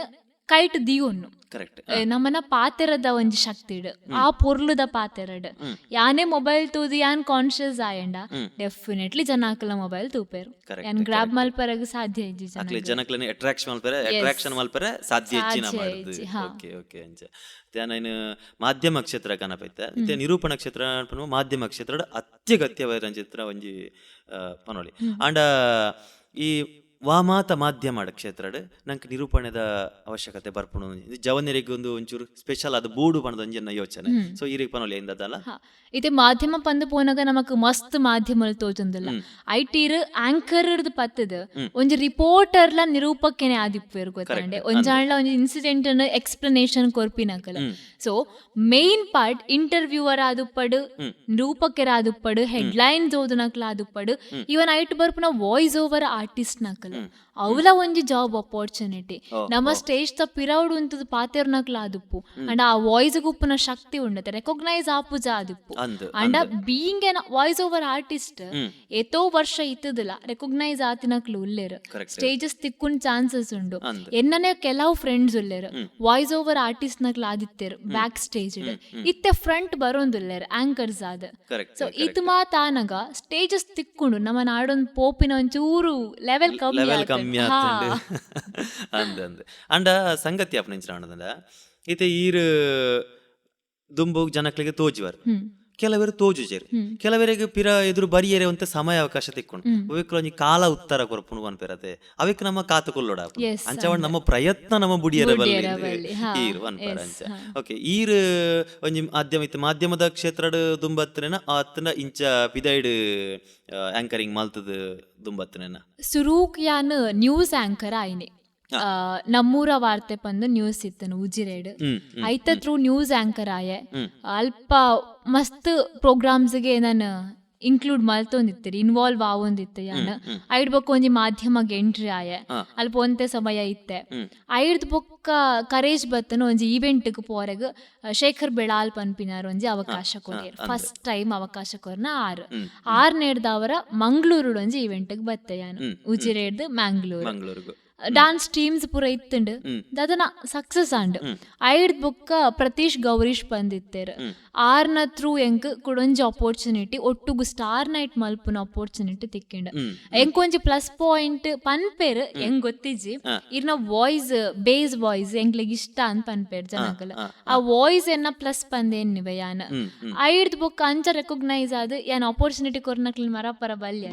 ಕೈಟ್ ದಿಯೋನು ಕರೆಕ್ಟ್ ಏ, ನಮ್ಮನ ಪಾತೆರದ ಒಂಜಿ ಶಕ್ತಿಡ್ ಆ ಪೊರ್ಲುದ ಪಾತೆರಡ್ ಯಾನೇ ಮೊಬೈಲ್ ತೂದಿ ಯಾನ್ ಕಾನ್ಶಿಯಸ್ ಆಯಂಡ ಡೆಫಿನೆಟ್ಲಿ ಜನಕಲ ಮೊಬೈಲ್ ತೂಪೇರು. ಯಾನ್ ಗ್ರಾಬ್ ಮಲ್ಪರಗ ಸಾಧ್ಯ ಇಜ್ಜಿ ಜನಕ್ಲೆನೆ ಅಟ್ರಾಕ್ಷನ್ ಮಲ್ಪರೆ ಅಟ್ರಾಕ್ಷನ್ ಮಲ್ಪರೆ ಸಾಧ್ಯ ಮಾಡುದು. ಹೆಚ್ಚಿ, ಓಕೆ ಓಕೆ ಅಂಜ. ತ್ಯಾನ ಮಾಧ್ಯಮ ಕ್ಷೇತ್ರ ಕನಪೈತ ಇತ್ತೆ ನಿರೂಪಣ ಕ್ಷೇತ್ರ ಮಾಧ್ಯಮ ಕ್ಷೇತ್ರ ಅತ್ಯಗತ್ಯವಾದ ಚಿತ್ರ ಒಂಜಿ ಪನೋಳಿ ಅಂಡ್ ಈ ವಾಮಾತ ಮಾಧ್ಯಮ ಕ್ಷೇತ್ರಡ್ ನಂಗೆ ನಿರೂಪಣೆದ ಅವಶ್ಯಕತೆ ಬರ್ಪುಣು. ಇದು ಜವನರಿಗೆ ಒಂದು ಒಂಚೂರು ಸ್ಪೆಷಲ್ ಅದು ಬೂಡು ಪಣದ ಒಂಜನ ಯೋಚನೆ. ಸೊ ಈ ಪನೊಲಿ ಇಂದದಲ್ಲ ಹಾ. ಇದೆ ಮಾಧ್ಯಮ ಪಂದು ಪೋನಾಗ ನಮಕ್ ಮಸ್ತ್ ಮಾಧ್ಯಮಲ್ ತೋಜುಂದಿಲ್ಲ. ಐಟಿರ್ ಆಂಕರ್ ಪತ್ತದ ಒಂಜಿ ರಿಪೋರ್ಟರ್ಲ ನಿರೂಪಕ್ಕೆನೆ ಆದಿಪ್ಪೇರು ಗೊತ್ತಂಡೆ ಒಂಜಾಂಡ್ಲ ಒಂಜಿ ಇನ್ಸಿಡೆಂಟ್ ಎಕ್ಸ್ಪ್ಲನೇಷನ್ ಕೊರ್ಪಿನಕಲ ಸೊ ಮೇನ್ ಪಾರ್ಟ್ ಇಂಟರ್ವ್ಯೂವರ್ ಆದುಪ್ಪಡು ನಿರೂಪಕರ ಆದುಪ್ಪಡು ಹೆಡ್ಲೈನ್ ಓದನಕ್ಲ ಆದುಪ್ಪಡು ಇವನ್ ಐಟ್ ಬರ್ಪುನ ವಾಯ್ಸ್ ಓವರ್ ಆರ್ಟಿಸ್ಟ್ ನಕಲ. mm. ಅವಲ ಒಂಜಿ ಜಾಬ್ ಅಪಾರ್ಚುನಿಟಿ ನಮ್ಮ ಸ್ಟೇಜ್ ತ ಪಿರೌಡ್ ಉಂತದ ಪಾತೆರ್ನಕ್ಲ ಆದುಪ್ಪು. ಅಂಡ್ ಆ ವಾಯ್ಸ್ ಗುಪ್ಪುನ ಶಕ್ತಿ ಉಂಡತೆ ರೆಕಗ್ನೈಸ್ ಆಪುಜ ಆದುಪ್ಪು. ಅಂಡ್ ಅಂಡ being N voice over artist ಎತೋ ವರ್ಷ ಇತ್ತದಿಲ್ಲ ರೆಕಗ್ನೈಸ್ ಆತಿನಕ್ಲು ಉಲ್ಲೇರು. ಸ್ಟೇಜಸ್ ತಿಕ್ಕುನ್ ಚಾನ್ಸಸ್ ಉಂಡು. ಎನ್ನನೆ ಕೆಲವು ಫ್ರೆಂಡ್ಸ್ ಉಲ್ಲೇರು. ವಾಯ್ಸ್ ಓವರ್ ಆರ್ಟಿಸ್ಟ್ ನಕ್ಲ ಆದಿತ್ತೇರು ಬ್ಯಾಕ್ ಸ್ಟೇಜ್ ಇತ್ತೆ ಫ್ರಂಟ್ ಬರೋಂದುಲ್ಲೇರು ಆಂಕರ್ಸ್ ಆದ. ಸೊ ಇದು ಮಾತಾನಗ ಸ್ಟೇಜಸ್ ತಿಕ್ಕುಂಡು ನಮ್ಮ ನಾಡೊಂದು ಪೋಪಿನ ಒಂಚೂರು ಲೆವೆಲ್ ಕಮ್ಮಿ. సంగతి ಅಂದ್ ಅಂದ್. ಸಂಗತಿ ఈరు ಇತ್ತೆ ಈರು ದುಂಬು ಜನಕ್ಲಿಗೆ ತೋಜುವರು ಕೆಲವರು ತೋಜುಜೇರು ಕೆಲವರಿಗೆ ಪಿರ ಎದುರು ಬರಿಯರೆ ಅಂತ ಸಮಯ ಅವಕಾಶ ತಿಕ್ಕೊಂಡು. ಅವಿಕ್ಲ ಒಂಜಿ ಕಾಲ ಉತ್ತರ ಕೊರಪುಣು ಅನ್ಪಿರತೆ ಅವಿಕ್ ನಮ್ಮ ಕಾತು ಕೊಲ್ಲೋಡ Yes, ನಮ್ಮ ಪ್ರಯತ್ನ ನಮ್ಮ ಬುಡಿಯರ ಬಲ್ಲಿ, ಈರು ಅನ್ಪರ ಅಂಚ ಓಕೆ ಈರ್ ಒಂಜಿ ಮಾಧ್ಯಮ ಇತ್ತು. ಮಾಧ್ಯಮದ ಕ್ಷೇತ್ರಡ್ ದುಂಬತ್ತನೇನ ಆತನ ಇಂಚ ಪಿದೈಡ್ ಆಂಕರಿಂಗ್ ಮಲ್ತದ ದುಂಬತ್ತನೇನ. ಸುರೂಕ್ ಯಾನ್ ನ್ಯೂಸ್ ಆಂಕರ್ ಆಯ್ನೆ. ನಮ್ಮೂರ ವಾರ್ತೆ ಪಂದ್ ನ್ಯೂಸ್ ಇತ್ತನು ಉಜಿರೇಡ್ ಐತ ಥ್ರೂ ನ್ಯೂಸ್ ಆಂಕರ್ ಆಯೆ. ಅಲ್ಪ ಮಸ್ತ್ ಪ್ರೋಗ್ರಾಮ್ಸ್ಗೆ ನಾನು ಇನ್ಕ್ಲೂಡ್ ಮಲ್ತೊಂದಿತ್ತರಿ ಇನ್ವಾಲ್ವ್ ಆವೊಂದಿತ್ತು ಯಾನ್. ಐಡ್ ಬೊಕ್ಕ ಒಂಜಿ ಮಾಧ್ಯಮಗ್ ಎಂಟ್ರಿ ಆಯೆ. ಅಲ್ಪ ಒಂತೆ ಸಮಯ ಇತ್ತೆ. ಐಡ್ ಬೊಕ್ಕ ಕರೇಜ್ ಬತ್ತನು ಒಂಜಿ ಈವೆಂಟ್ಗ್ ಪೋರೆಗ್ ಶೇಖರ್ ಬೆಳಾಲ್ ಪನ್ಪಿನಾರ್ ಒಂಜಿ ಅವಕಾಶ ಕೊಡಿ ಫಸ್ಟ್ ಟೈಮ್ ಅವಕಾಶ ಕೊರ್ನ ಆರ್. ಆರ್ ನೇಡ್ದವರ ಮಂಗ್ಳೂರು ಒಂಜಿ ಈವೆಂಟ್ಗ್ ಬತ್ತೆ ಯಾನ್. ಉಜಿರೇಡ್ದು ಮ್ಯಾಂಗ್ಳೂರ್ ಡಾನ್ಸ್ ಟೀಮ್ಸ್ ಪೂರ ಇತ್ತುಂಡು. ದಾದನ ಸಕ್ಸಸ್ ಆಂಡ್. ಐಡ್ ಬುಕ್ಕ ಪ್ರತೀಶ್ ಗೌರೀಶ್ ಬಂದಿತ್ತೇರು. ಆರ್ನ ಥ್ರೂ ಎಂಕ್ ಕುಡೊಂಜಿ ಅಪೋರ್ಚುನಿಟಿ ಒಟ್ಟುಗು ಸ್ಟಾರ್ ನೈಟ್ ಮಲ್ಪುನ ಅಪೋರ್ಚುನಿಟಿ ತಿಕ್ಕಿಂಡು. ಎಂಕ್ ಒಂಜಿ ಪ್ಲಸ್ ಪಾಯಿಂಟ್ ಪನ್ಪೇರ್ ಎಂಗ್ ಗೊತ್ತಿಜಿ ಇರ್ನ ವಾಯ್ಸ್ ಬೇಸ್ ವಾಯ್ಸ್ ಎಂಕ್ಲೆಗ್ ಇಷ್ಟ ಅಂತ ಪನ್ಪೇರ್ ಜನಕಲ ಆ ವಾಯ್ಸ್ ಎನ್ನ ಪ್ಲಸ್ ಪಂದೇನ್ ನಿವೆ ಯಾನ್? ಬುಕ್ ಬೊಕ್ಕ ಅಂಚ ರೆಕಗ್ನೈಸ್ ಆದ್ ಯಾನ್ ಅಪೋರ್ಚುನಿಟಿ ಕೊರ್ನಕ್ಲ್ ಮರ ಪರ ಬಲ್ಯ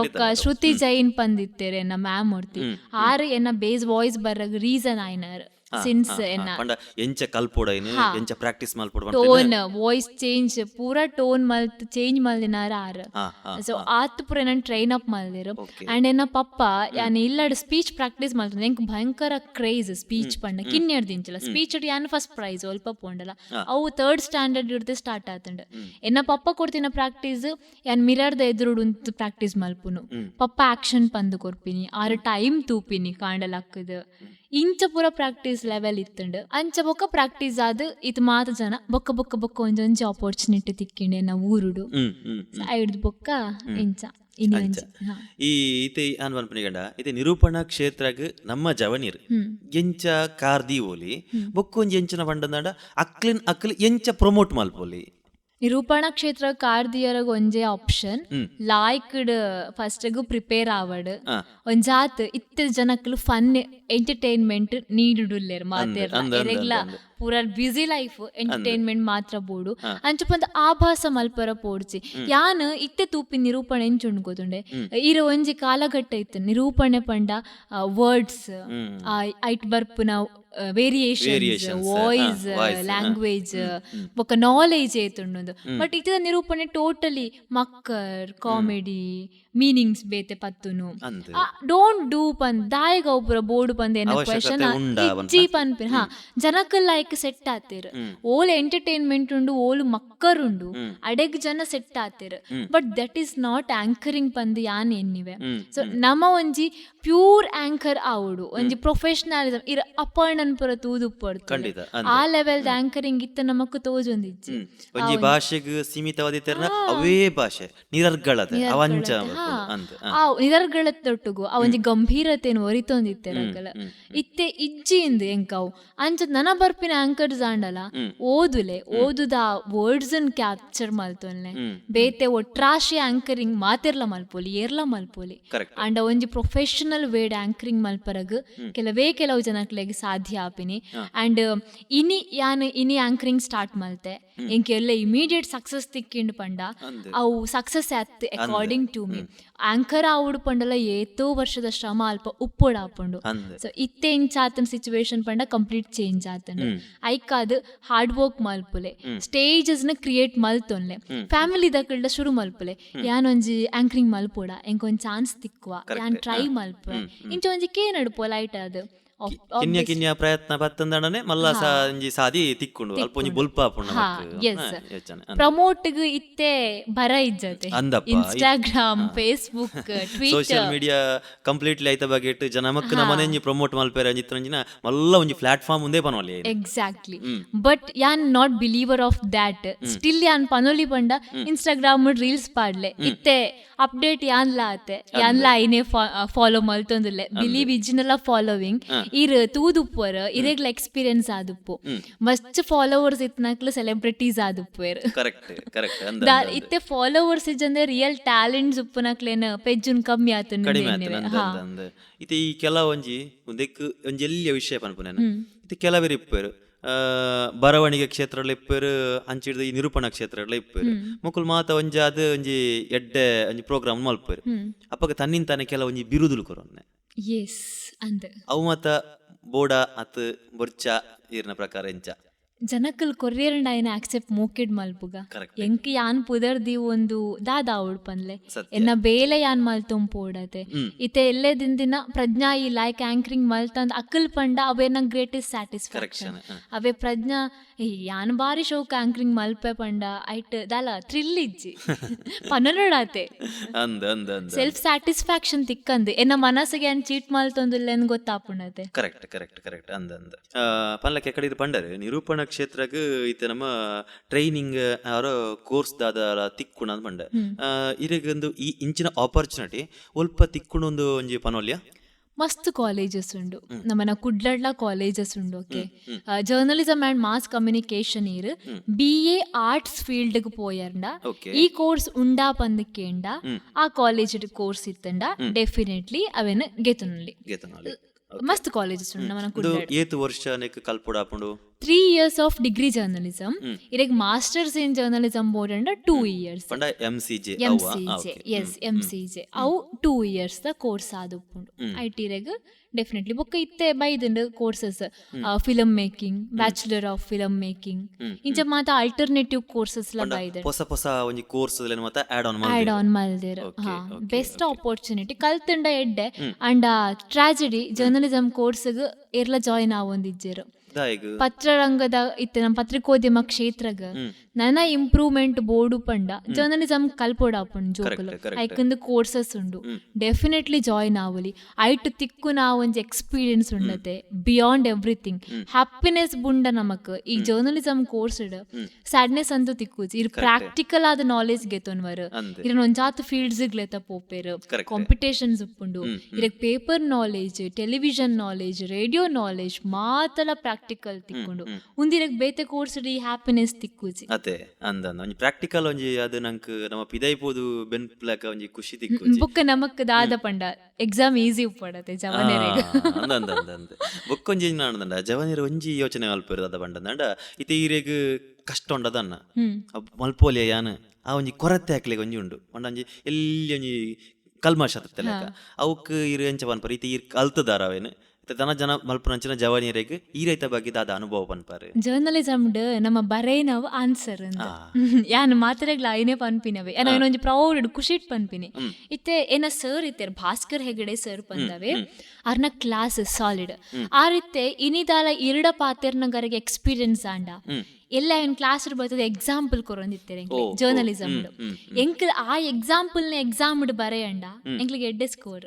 ಬೊಕ್ಕ ಶ್ರುತಿ ಜೈನ್ ಪಂದಿತ್ತೇರ್ ಎನ್ನ ಮ್ಯಾಮ್ ಮೂರ್ತಿ ಆರ್ ಎನ್ನ ಬೇಸ್ ವಾಯ್ಸ್ ಬರ್ರಗ್ ರೀಸನ್ ಆಯ್ನಾರ್ ಸಿನ್ಸ್ ಎನ್ನ ಪಂಡ ಎಂಚ ಕಲ್ಪೋಡ ಏನು ಹಾ. ಎಂಚ ಪ್ರಾಕ್ಟೀಸ್ ಮಲ್ಪೋಡ ಟೋನ್ ವಾಯ್ಸ್ ಚೇಂಜ್ ಪೂರ ಟೋನ್ ಮಲ್ತ್ ಚೇಂಜ್ ಮಲ್ದಿನಾರ ಆರ್. ಸೊ ಆತ್ ಪೂರ ನಾನು ಟ್ರೈನ್ ಅಪ್ ಮಲ್ದಿರು. ಅಂಡ್ ಎನ್ನ ಪಪ್ಪ ಯಾನ್ ಇಲ್ಲಡ್ ಸ್ಪೀಚ್ ಪ್ರಾಕ್ಟೀಸ್ ಮಾಡ್ತಾನೆ ಎಂಕ್ ಭಯಂಕರ ಕ್ರೇಜ್ ಸ್ಪೀಚ್ ಪಂಡ ಕಿನ್ನೆಡ್ದಿಂಚಲ ಸ್ಪೀಚ್ ಯಾನ್ ಫಸ್ಟ್ ಪ್ರೈಸ್ ಒಲ್ಪ ಪೋಂಡಲ. ಅವು ಥರ್ಡ್ ಸ್ಟ್ಯಾಂಡರ್ಡ್ ಇಡ್ದು ಸ್ಟಾರ್ಟ್ ಆತಂಡ. ಎನ್ನ ಪಪ್ಪ ಕೊಡ್ತಿನ ಪ್ರಾಕ್ಟೀಸ್ ಯಾನ್ ಮಿರರ್ದ ಎದುರುಡು ಪ್ರಾಕ್ಟೀಸ್ ಮಲ್ಪುನು. ಪಪ್ಪ ಆಕ್ಷನ್ ಪಂದು ಕೊರ್ಪಿನಿ ಆರ್ ಟೈಮ್ ತೂಪಿನಿ ಕಾಂಡಲಕ್ಕದ ಇಂಚ ಪೂರ ಪ್ರಾಕ್ಟೀಸ್ ಲೆವೆಲ್ ಇತ್ತುಂಡು. ಅಂಚ ಬೊಕ್ಕ ಪ್ರಾಕ್ಟೀಸ್ ಆದ್ ಇತ್ ಮಾತ ಜನ ಬೊಕ್ಕ ಬೊಕ್ಕ ಬೊಕ್ಕ ಒಂಜಿ ಒಂಜಿ ಆಪರ್ಚುನಿಟಿ ತಿಕ್ಕಿಂಡೆ ನಾ ಊರುಡು. ಐಡ್ದು ಬೊಕ್ಕ ಇಂಚ. ಈ ಇತೆ ಅನ್ ಪನ್ಪನಿಗಂಡ ಇತೆ ನಿರೂಪಣಾ ಕ್ಷೇತ್ರಗ್ ನಮ್ಮ ಜವನೀರ್. ಎಂಚ ಕಾರ್ದಿ ಓಲಿ ಬೊಕ್ಕೊಂಜಿ ಎಂಚನ ಪಂಡದಾಂಡ ಅಕ್ಲಿನ್ ಅಕ್ಲ್ ಎಂಚ ಪ್ರಮೋಟ್ ಮಲ್ಪೋಲಿ ನಿರೂಪಣಾ ಕ್ಷೇತ್ರ ಕಾರ್ದಿಯರಗ ಒಂಜೆ ಆಪ್ಷನ್. ಲಾಯ್ಕ್ಡ್ ಫಸ್ಟ್ಗು ಪ್ರಿಪೇರ್ ಆವಡ್. ಒಂಜಾತ್ ಇತ್ತ ಜನಕ್ಕಲು ಫನ್ ಎಂಟರ್ಟೈನ್ಮೆಂಟ್ ನೀಡುಡುಲ್ಲೇರ್ ಮಾತೇರ್ಲ ಎರೆಗ್ಲ ಪೂರ ಬ್ಯುಸಿ ಲೈಫ್ ಎಂಟರ್ಟೈನ್ಮೆಂಟ್ ಮಾತ್ರ ಬೋಡು. ಅಂಚ ಪಂದ ಆಭಾಸ ಮಲ್ಪರ ಪೋಡ್ಸಿ ಯಾನ್ ಇತ್ತೆ ತೂಪಿ ನಿರೂಪಣೆ ಎಂಚುಂಡು ಗೊತ್ತುಂಡೆ? ಇರ ಒಂಜಿ ಕಾಲಘಟ್ಟ ಇತ್ತು. ನಿರೂಪಣೆ ಪಂಡ ವರ್ಡ್ಸ್. ಐಟ್ ಬರ್ಪುನ ವೇರಿಯೇಷನ್ ವಾಯ್ಸ್. ಲ್ಯಾಂಗ್ವೇಜ್ ಬೊಕ್ಕ ನಾಲೆಜ್ ಏತುಂಡು ಬಟ್ ಇತ್ತ ನಿರೂಪಣೆ ಟೋಟಲಿ ಮಕ್ಕರ್ ಕಾಮಿಡಿ ಮೀನಿಂಗ್ಸ್ ಬೇತೆ ಪತ್ತುನು. ಡೋಂಟ್ ಡೂ ಪನ್ ದಾಯಗ ಒಬ್ಬರ ಬೋರ್ಡ್ ಪಂದ್ ಏನ ಕ್ವೆಶನ್? ಇಜ್ಜಿ ಪನ್ಪಿನ ಹಾ ಜನಕ್ಕ ಲೈಕ್ ಸೆಟ್ ಆತಿರ್. ಓಲ್ ಎಂಟರ್ಟೈನ್ಮೆಂಟ್ ಉಂಡು ಓಲ್ ಮಕ್ಕರುಂಡು ಉಂಡು ಅಡೆಗ್ ಜನ set ಆತಿರ್. But that is not anchoring ಪಂದ್ ಯಾನ್ ಎನ್ನಿವೆ. ಸೊ ನಮ್ಮ ಒಂಜಿ ಪ್ಯೂರ್ ಆಂಕರ್ ಆವುಡು. ಒಂಜಿ ಪ್ರೊಫೆಷನಲಿಸಮ್ ಇರ ಅಪರ್ಣನ್ ಪುರ ತೂದು ಆ ಲೆವೆಲ್ ಆಂಕರಿಂಗ್ ಇತ್ತ ನಮಕ್ ತೋಜೊಂದಿಜ್ಜಿ. ಭಾಷೆಗೆ ಒಂಜಿ ಭಾಷೆಗ್ ಸೀಮಿತವಾದಿತ್ತರ್ನ ಅವೇ ಭಾಷೆ ನಿರರ್ಗಳದ ಅವಂಚ ಅಂದ್ ಆ. ನಿದರ್ಗಳತ್ತೊಟ್ಟುಗು ಆ ಒಂಜಿ ಗಂಭೀರತೆಯನ್ನು ಒರಿತೊಂದಿತ್ತೆ ಹ್ಮ್, ಇತ್ತೆ ಇಜ್ಜಿಂದು ಎಂಕವು. ಅಂಚ ನನ ಬರ್ಪಿನ ಆಂಕರ್ ಜಾಂಡಲ. ಓದುಲೆ ಓದುದ ವರ್ಡ್ಸ್ ಅನ್ ಕ್ಯಾಪ್ಚರ್ ಮಲ್ತೊನ್ಲೆ ಬೇತೆ ಒಟ್ರಾಶಿ ಆಂಕರಿಂಗ್ ಮಾತೆರ್ಲ ಮಲ್ಪೊಲಿ ಏರ್ಲ ಮಲ್ಪೊಲಿ. ಅಂಡ ಒಂಜಿ ಪ್ರೊಫೆಷನಲ್ ವೇಡ್ ಆಂಕರಿಂಗ್ ಮಲ್ಪರಗ್ ಕೆಲವೇ ಕೆಲವು ಜನಕ್ಲೆಗ್ ಸಾಧ್ಯ ಆಪಿನಿ. ಅಂಡ್ ಇನಿ ಯಾನ್ ಇನಿ ಆಂಕರಿಂಗ್ ಸ್ಟಾರ್ಟ್ ಮಲ್ತೆ. ಎಂಕೆ ಎಲ್ಲ ಇಮಿಡಿಯೇಟ್ ಸಕ್ಸಸ್ ತಿಕ್ಕಿಂಡ್ ಪಂಡ ಅವು ಸಕ್ಸಸ್ ಆತ್ ಅಕಾರ್ಡಿಂಗ್ ಟು ಮೀ ಆಂಕರ್ ಆವುಡು ಪಂಡಲ ಏತೋ ವರ್ಷದ ಶ್ರಮ ಅಲ್ಪ ಉಪ್ಪೋಡ್ ಆಪುಂಡು. ಸೊ ಇತ್ತೆ ಇಂಚ ಆತನ ಸಿಚುವೇಶನ್ ಪಂಡ ಕಂಪ್ಲೀಟ್ ಚೇಂಜ್ ಆತನ ಐಕಾದ್ ಹಾರ್ಡ್ ವರ್ಕ್ ಮಲ್ಪುಲೆ. ಸ್ಟೇಜಸ್ನ ಕ್ರಿಯೇಟ್ ಮಲ್ತೊನ್ಲೆ ಫ್ಯಾಮಿಲಿ ದಕಲ್ಡ ಶುರು ಮಲ್ಪುಲೆ. ಯಾನ್ ಒಂಜಿ ಆಂಕರಿಂಗ್ ಮಲ್ಪೋಡ ಎಂಕೊಂದ್ ಚಾನ್ಸ್ ತಿಕ್ಕುವ ಯಾನ್ ಟ್ರೈ ಮಲ್ಪ ಇಂಚ ಒಂಜಿ ಕೇ ನಡುಪೋ ಲೈಟ್ ಅದು ಒಂಜಿ ಸಾದಿ ತಿಕ್ಕೊಂಡು ಅಲ್ಪ ಒಂಜಿ ಬುಲ್ಪ ಆಪುಂಡು ಹಾ, ನಮಕ್. yes. ಹಾ, ಯೋಚನೆ ಅಂದ್. ಪ್ರಮೋಟ್ಗ್ ಇತ್ತೆ ಬರ ಇಜ್ಜತೆ. Andappa, Instagram Facebook Twitter media completely ಐತ ಬಗೆಟ್ ಜನ ಮಕ್ಕ ನಮ್ಮನೆ ಒಂಜಿ ಪ್ರಮೋಟ್ ಮಲ್ಪೇರ ಒಂಜಿತ್ತಂಜಿನ ಮಲ್ಲ ಒಂಜಿ ಪ್ಲಾಟ್ಫಾರ್ಮ್ ಮುಂದೆ ಪನೋಲಿ ಎಕ್ಸಾಕ್ಟ್ಲಿ ಬಟ್ ಯಾನ್ not believer of that still ಯಾನ್ ಪನೊಲಿ ಪಂಡ ಇನ್ಸ್ಟಾಗ್ರಾಮ್ ರೀಲ್ಸ್ ಪಾಡ್ಲೆ. ಇತ್ತೆ ಅಪ್ಡೇಟ್ ಯಾನ್ಲ ಆತೆ ಯಾನ್ಲ ಐನೆ ಫಾಲೋ ಮಲ್ತೊಂದುಲ್ಲೆ. ಬಿಲೀವ್ ಇಜ್ಜಿನಲ್ಲ ಫಾಲೋವಿಂಗ್ ಇರ್ ತೂದುಪ್ಪರ್ ಇರೆಗ್ಲ ಎಕ್ಸ್ಪೀರಿಯನ್ಸ್ ಆದುಪ್ಪು. ಮಸ್ತ್ ಫಾಲೋವರ್ಸ್ ಇತ್ನಾಕ್ಲ ಸೆಲೆಬ್ರಿಟೀಸ್ ದಾ- ಇತ್ತೆ ಫಾಲೋವರ್ಸ್ ಇಜ್ಜಂದ್ರೆ ರಿಯಲ್ ಟ್ಯಾಲೆಂಟ್ಸ್ ಉಪ್ಪುನಕ್ಲೇನ ಪೆಜ್ಜುನ್ ಕಮ್ಮಿ ಆತನ ಇತ್ತೆ ಈ ಕೆಲ ಒಂಜಿ ಒಂದೆಕ್ ಒಂಜಿ ಎಲ್ಲಿಯ ವಿಷಯ ಪನ್ಪುನೇನ ಇತ್ತೆ ಕೆಲವರು ಇಪ್ಪೇರು ಬರವಣಿಗೆ ಕ್ಷೇತ್ರಗಳು ಇಪ್ಪರು ಅಂಚಿಡ್ದು ಈ ನಿರೂಪಣಾ ಕ್ಷೇತ್ರಗಳು ಇಪ್ಪರು ಮುಕುಲ್ ಮಾತ ಒಂಜಿ ಅದು ಒಂಜಿ ಎಡ್ಡೆ ಒಂಜಿ ಪ್ರೋಗ್ರಾಮ್ ಮಲ್ಪರು ಅಪ್ಪಗ ತನ್ನಿಂತಾನೆ ಕೆಲವೊಂಜಿ ಬಿರುದುಲು ಕೊರೊನ್ನೆ. ಎಸ್ ಅಂದ. ಅವು ಮತ ಬೋಡ ಅತ್ ಬೊರ್ಚ ಈರ್ನ ಪ್ರಕಾರ ಎಂಚ. ಜನಕ್ಕಲ್ ಆಕ್ಸೆಪ್ಟ್ ಮೋಕೆಡ್ ಮಲ್ಪುಗ. ಎಂಕ್ ಯಾನ್ ಪುದರ್ದಿ ಒಂದು ದಾದ ಅವಳು ಪನ್ಲೆ. ಎನ್ನ ಬೇಲೆ ಯಾನ್ ಮಲ್ತೊಂಪೋಡತೆ ಪೋಡತೆ. ಇತೆ ಎಲ್ಲೇ ದಿನ ಪ್ರಜ್ಞಾ ಈ ಲೈಕ್ ಆಂಕರಿಂಗ್ ಮಲ್ತಂದ್ ಅಕ್ಕಲ್ ಪಂಡ ಅವೇ ನಂಗೆ ಗ್ರೇಟೆಸ್ಟ್ ಸ್ಯಾಟಿಸ್ಫ್ಯಾಕ್ಷನ್. ಅವೇ ಪ್ರಜ್ಞಾ ಯಾನ್ ಬಾರಿ ಶೋಕ್ ಆಂಕ್ರಿಂಗ್ ಮಲ್ಪೆ ಪಂಡ. ಐಟ್ ದಾಲ ಥ್ರಿಲ್ ಇಜ್ಜಿ. ಪನಲೋಡಾತೆ ಅಂದ ಅಂದ ಅಂದ ಸೆಲ್ಫ್ ಸ್ಯಾಟಿಸ್ಫ್ಯಾಕ್ಷನ್ ತಿಕ್ಕಂದು. ಎನ್ನ ಮನಸ್ಸಿಗೆ ಏನ್ ಚೀಟ್ ಮಲ್ತೊಂದಿಲ್ಲ ಎಂದು ಗೊತ್ತಾಪುಣತೆ. ಕರೆಕ್ಟ್ ಕರೆಕ್ಟ್ ಕರೆಕ್ಟ್ ಅಂದ ಅಂದ. ಆ, ಪನ್ಲಕ್ಕೆ ಕಡೆ ಪಂಡರೆ ನಿರೂಪಣ ಕ್ಷೇತ್ರಗ್ ಇತ್ತೆ ನಮ್ಮ ಟ್ರೈನಿಂಗ್ ಅವರ ಕೋರ್ಸ್ ದಾದ ತಿಕ್ಕುಣ ಅಂತ ಪಂಡ. ಇರಗೊಂದು ಈ ಇಂಚಿನ ಆಪರ್ಚುನಿಟಿ ಒಲ್ಪ ತಿಕ್ಕುಣ ಒಂದು ಒಂಜಿ ಪನೋಲ್ಯ? ಮಸ್ತ್ ಕಾಲೇಜಸ್ ಉಂಡು. ನಮ್ಮನ ಕುಡ್ಲಡ್ಲ ಕಾಲೇಜಸ್ ಉಂಡು okay journalism and mass communication ಇರ್. ಬಿ ಎ ಆರ್ಟ್ಸ್ ಫೀಲ್ಡ್ ಪೋಯರ್ಂಡ. ಈ ಕೋರ್ಸ್ ಉಂಡಾ ಪಂದಕ್ಕೇಂಡ ಆ ಕಾಲೇಜ್ ಕೋರ್ಸ್ ಇತ್ತಂಡ. ಡೆಫಿನೆಟ್ಲಿ ಅವೆನ್ ಗೆತನಲ್ಲಿ ಗೇತನಾಲಿ ಮಸ್ತ್ ಕಾಲೇಜಸ್ ಉಂಡು ನಮ್ಮನ ಇದು ಕುಡ್ಲಡ್ ಏತು ವರ್ಷ ನೆಕ್ ಕಲ್ಪುಡ ಆಪುಂಡು three years of degree journalism ಇರೆಗ್ ಮಾಸ್ಟರ್ಸ್ ಇನ್ ಜರ್ನಲಿಸಮ್ ಬೋರ್ಡ್ ಅಂಡ ಟೂ ಇಯರ್ಸ್ ಪಂಡ ಎಂ ಸಿ ಜೆ ಅವು ಟೂ ಇಯರ್ಸ್ ದ ಕೋರ್ಸ್ ಆದುಪ್ಪುಂಡು. ಐ ಟಿರೆಗ್ ಡೆಫಿನೆಟ್ಲಿ ಬೊಕ್ಕ ಇತ್ತೆ ಬೈದುಂಡು courses film making bachelor of film making ಇಂಚ ಮಾತ ಆಲ್ಟರ್ನೇಟಿವ್ ಕೋರ್ಸಸ್ ಲ ಬೈದೆ ಹೊಸ ಹೊಸ ಒಂಜಿ ಕೋರ್ಸ್ ಮತ್ತೆ ಆಡ್ ಆನ್ ಆಡ್ ಆನ್ ಮಲ್ದೇರ್ ಹಾ ಬೆಸ್ಟ್ ಆಪರ್ಚುನಿಟಿ ಕಲ್ತುಂಡ ಎಡ್ಡೆ ಅಂಡ ಟ್ರಾಜಿಡಿ ಜರ್ನಲಿಸಮ್ ಕೋರ್ಸ್ಗ್ ಏರ್ಲ ಜಾಯಿನ್ ಆವೊಂದಿಜ್ಜೆರ್. ಪತ್ರರಂಗದ ಇತ್ತೆ ನಮ್ಮ ಪತ್ರಿಕೋದ್ಯಮ ಕ್ಷೇತ್ರಗ ನನ್ನ ಇಂಪ್ರೂವ್ಮೆಂಟ್ ಬೋರ್ಡ್ ಪಂಡ ಜರ್ನಲಿಸಮ್ ಕಲ್ಪೋಡ ಪಂಡ್ ಜೋಕುಲು Correct, correct. ಐಕಂದು ಕೋರ್ಸಸ್ ಉಂಡು ಡೆಫಿನೆಟ್ಲಿ ಜಾಯಿನ್ ಆವಲಿ ಐಟ್ ತಿಕ್ಕು ನಾ ಒಂಜಿ ಎಕ್ಸ್ಪೀರಿಯನ್ಸ್ ಉಂಡತೆ ಬಿಯಾಂಡ್ ಎವ್ರಿಥಿಂಗ್ ಹ್ಯಾಪಿನೆಸ್ ಬುಂಡ ನಮಕ್ ಈ ಜರ್ನಲಿಸಮ್ ಕೋರ್ಸ್ ಸ್ಯಾಡ್ನೆಸ್ ಅಂತೂ ತಿಕ್ಕುಜಿ ಇರ್ ಪ್ರಾಕ್ಟಿಕಲ್ ಆದ ನಾಲೆಜ್ ಗೆತ್ತೊನ್ವರ್ ಇರ ಇರನ್ ಒಂಜಾತು ಫೀಲ್ಡ್ಸ್ ಲೆತ ಪೋಪೆರ್. ಕಾಂಪಿಟೇಷನ್ಸ್ ಉಪ್ಪುಂಡು ಇರ paper knowledge television knowledge radio knowledge ಮಾತಲ practical ತಿಕ್ಕೊಂಡು ಉಂದಿರಕ್ ಬೇತೆ ಕೋರ್ಸ್ ಈ ಹ್ಯಾಪಿನೆಸ್ ತಿಕ್ಕುಜಿ ಅತೆ ಅಂದ ಒಂಜಿ ಪ್ರಾಕ್ಟಿಕಲ್ ಒಂಜಿ ಅದು ನಂಕ್ ನಮ್ಮ ಪಿದೈಪೋದು ಬೆನ್ಪ್ಲಕ ಒಂಜಿ ಖುಷಿ ತಿಕ್ಕು ಬುಕ್ ನಮಕ್ ದಾದ ಪಂಡ. ಎಕ್ಸಾಮ್ ಈಸಿ ಉಪ್ಪಡತೆ ಜವನೆರೆಗ್ ಅಂದ ಅಂದ ಅಂದ ಅಂದ. ಬೊಕ್ಕೊಂಜಿ ನಾಣದಂಡ ಜವನಿರ ಒಂಜಿ ಯೋಚನೆ ಮಲ್ಪೆರ್ ಅದ ಬಂಡದಂಡ ಇತ್ತೆ ಈರೆಗ್ ಕಷ್ಟ ಉಂಡದನ್ನ ಹ್ಮ್. ಯಾನ್ ಆ ಒಂಜಿ ಕೊರತೆ ಹಾಕ್ಲಿಕ್ಕೆ ಒಂಜಿ ಉಂಡು. ಪಂಡ ಒಂಜಿ ಎಲ್ಲಿ ಒಂಜಿ ಕಲ್ಮಶ ಅವಕ್ಕೆ ಅವಕ್ ಇರು ಎಂಚ ಪನ್ಪರ್ ಇತ್ತೆ ಈರ್ ಕಲ್ತದಾರ ಅವೇನು. ಇತ್ತೆ ದನ ಜನ ಮಲ್ಪನಂಚಿನ ಈ ರೈತ ಬಗ್ಗೆ ದಾದ ಅನುಭವ ಪನ್ಪಾರೆ ಜರ್ನಲಿಸಮ್ ನಮ್ಮ ಬರೆನವು ಆನ್ಸರ್ ಅಂತ. ಯಾನ್ ಮಾತ್ರೆಗ್ಲ ಐನೇ ಪನ್ಪಿನವೆ. ಏನ ಏನೊಂಜಿ ಪ್ರೌಡ್ ಖುಷಿಟ್ ಪನ್ಪಿನಿ. ಇತ್ತೆ ಏನ ಸರ್ ಇತ್ತೆರ್ ಭಾಸ್ಕರ್ ಹೆಗಡೆ ಸರ್ ಪಂದವೆ ಅರ್ನ ಕ್ಲಾಸ್ ಸಾಲಿಡ್ ಆ ರೀತಿ ಇನಿದಾಲ ಇರಡ ಪಾತೆರ್ನಗರಿಗೆ ಎಕ್ಸ್ಪೀರಿಯನ್ಸ್ ಆಂಡ. ಎಲ್ಲ ಏನು ಕ್ಲಾಸ್ ಬರ್ತದೆ ಎಕ್ಸಾಂಪಲ್ ಕೊರೊಂದಿತ್ತೆರ್ ಜರ್ನಲಿಸಮ್ ಎಂಕ್ ಆ ಎಕ್ಸಾಂಪಲ್ನ ಎಕ್ಸಾಮ್ ಬರೆಯಂಡ ಎಂಕ್ಲಿಗೆ ಎಡ್ಡೆ ಸ್ಕೋರ್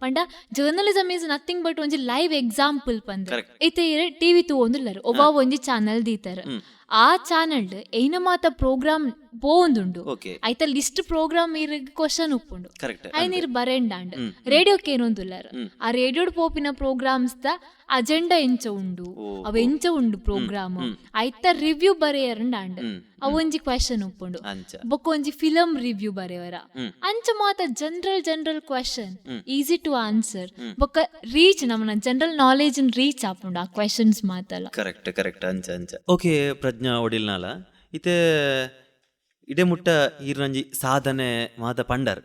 ಪಂಡ ಜರ್ನಲಿಸಮ್ ಈಸ್ ನಥಿಂಗ್ ಬಟ್ ಒಂಜಿ ಲೈವ್ ಎಕ್ಸಾಂಪಲ್ ಪಂದ್ರೆ. ಇತ್ತೆ ಟಿವಿ ತೂವೊಂದುಲ್ಲರು ಒಬ್ಬ ಒಂಜಿ ಚಾನಲ್ ದೀತಾರ. ಆ ಚಾನಲ್ ಐನ ಮಾತ ಪ್ರೋಗ್ರಾಮ್ ಓಕೆ ಐತ ಲಿಸ್ಟ್ ಪ್ರೋಗ್ರಾಮ್ ಇರ್ ಕ್ವಶನ್ ಉಪ್ಪುಂಡು. ಐನೀರ್ ಬರೆಂಡಾಂಡ್. ರೇಡಿಯೋಕ್ಕೆ ಏನೊಂದುಲ್ಲಾರ ಆ ರೇಡಿಯೋಡ್ ಪೋಪಿನ ಪ್ರೋಗ್ರಾಮ್ಸ್ ದ ಅಜೆಂಡಾ ಎಂಚ ಉಂಡು. ಅವ ಎಂಚ ಉಂಡು ಪ್ರೋಗ್ರಾಮ್ ಐತ ರಿವ್ಯೂ ಬರೆಯರಂಡಾಂಡ್. ಅವೊಂಜಿ ಕ್ವೆಶನ್ ಉಪ್ಪುಂಡು. ಅಂಚ. ಬೊಕ್ಕ ಒಂಜಿ ಫಿಲಂ ರಿವ್ಯೂ ಬರೆಯವರ ಅಂಚ ಮಾತ general general question easy to answer ಬೊಕ್ಕ ರೀಚ್ ನಮ್ಮನ ಜನರಲ್ ನಾಲೆಜ್ ರೀಚ್ ಆಪುಂಡು ಆ ಕ್ವಶನ್ಸ್ ಮಾತಲ್ಲ. ಕರೆಕ್ಟ್ ಕರೆಕ್ಟ್ ಅಂಚ ಅಂಚ. ಓಕೆ ಪ್ರಜ್ಞಾ ಒಡಿಲ್ನಾಲ. ಇತ್ತೆ ಇಡೆ ಮುಟ್ಟ ಈರ್ನಂಜಿ ಸಾಧನೆ ಮಾತ ಪಂಡರ್.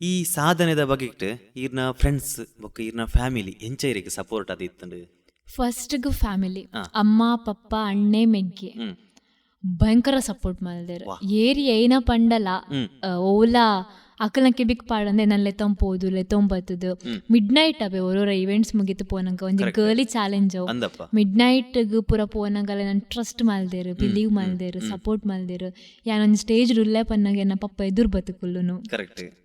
ಈ ಸಾಧನೆದ ಬಗ್ಗೆ ಈರ್ನ ಫ್ರೆಂಡ್ಸ್ ಬೊಕ್ಕ ಈರ್ನ ಫ್ಯಾಮಿಲಿ ಎಂಚ ಇರಿಗೆ ಸಪೋರ್ಟ್ ಅದಿತ್ತು ಫಸ್ಟ್ ಫಸ್ಟ್ಗ್ ಫ್ಯಾಮಿಲಿ ಅಮ್ಮ ಪಪ್ಪ ಅಣ್ಣೆ ಮೆಗ್ಗೆ. ಭಯಂಕರ ಸಪೋರ್ಟ್ ಮಾಡಿದಾರೆ ಏರಿ ಏನ ಪಂಡಲ ಆ, ಬಿಕ್ ಪಾಡ್ ಅಂದ್ರೆ ಪಾಡಂದೆ ಲೆತ್ತ ಪೋದು ಲೆತ್ತೊಂಬತ್ತದು ಮಿಡ್ ನೈಟ್ ಅವೇ ಓರೋರ ಇವೆಂಟ್ಸ್ ಮುಗಿತು ಪೋನಂಗ ಒಂಜಿ ಗರ್ಲಿ ಚಾಲೆಂಜ್ ಮಿಡ್ ನೈಟ್ ಪೂರ ಪೋನಂಗ ನಾನು ಟ್ರಸ್ಟ್ ಮಾಲ್ದೇರು ಬಿಲೀವ್ ಮಾಲ್ದೇರು ಸಪೋರ್ಟ್ ಮಲ್ದೇರು. ಯಾನೊಂದು ಸ್ಟೇಜ್ ರುಲ್ಲೆ ಪನ್ನಗೆ ನನ್ನ ಪಪ್ಪ ಎದುರು ಬದುಕುಲ್ಲುನು.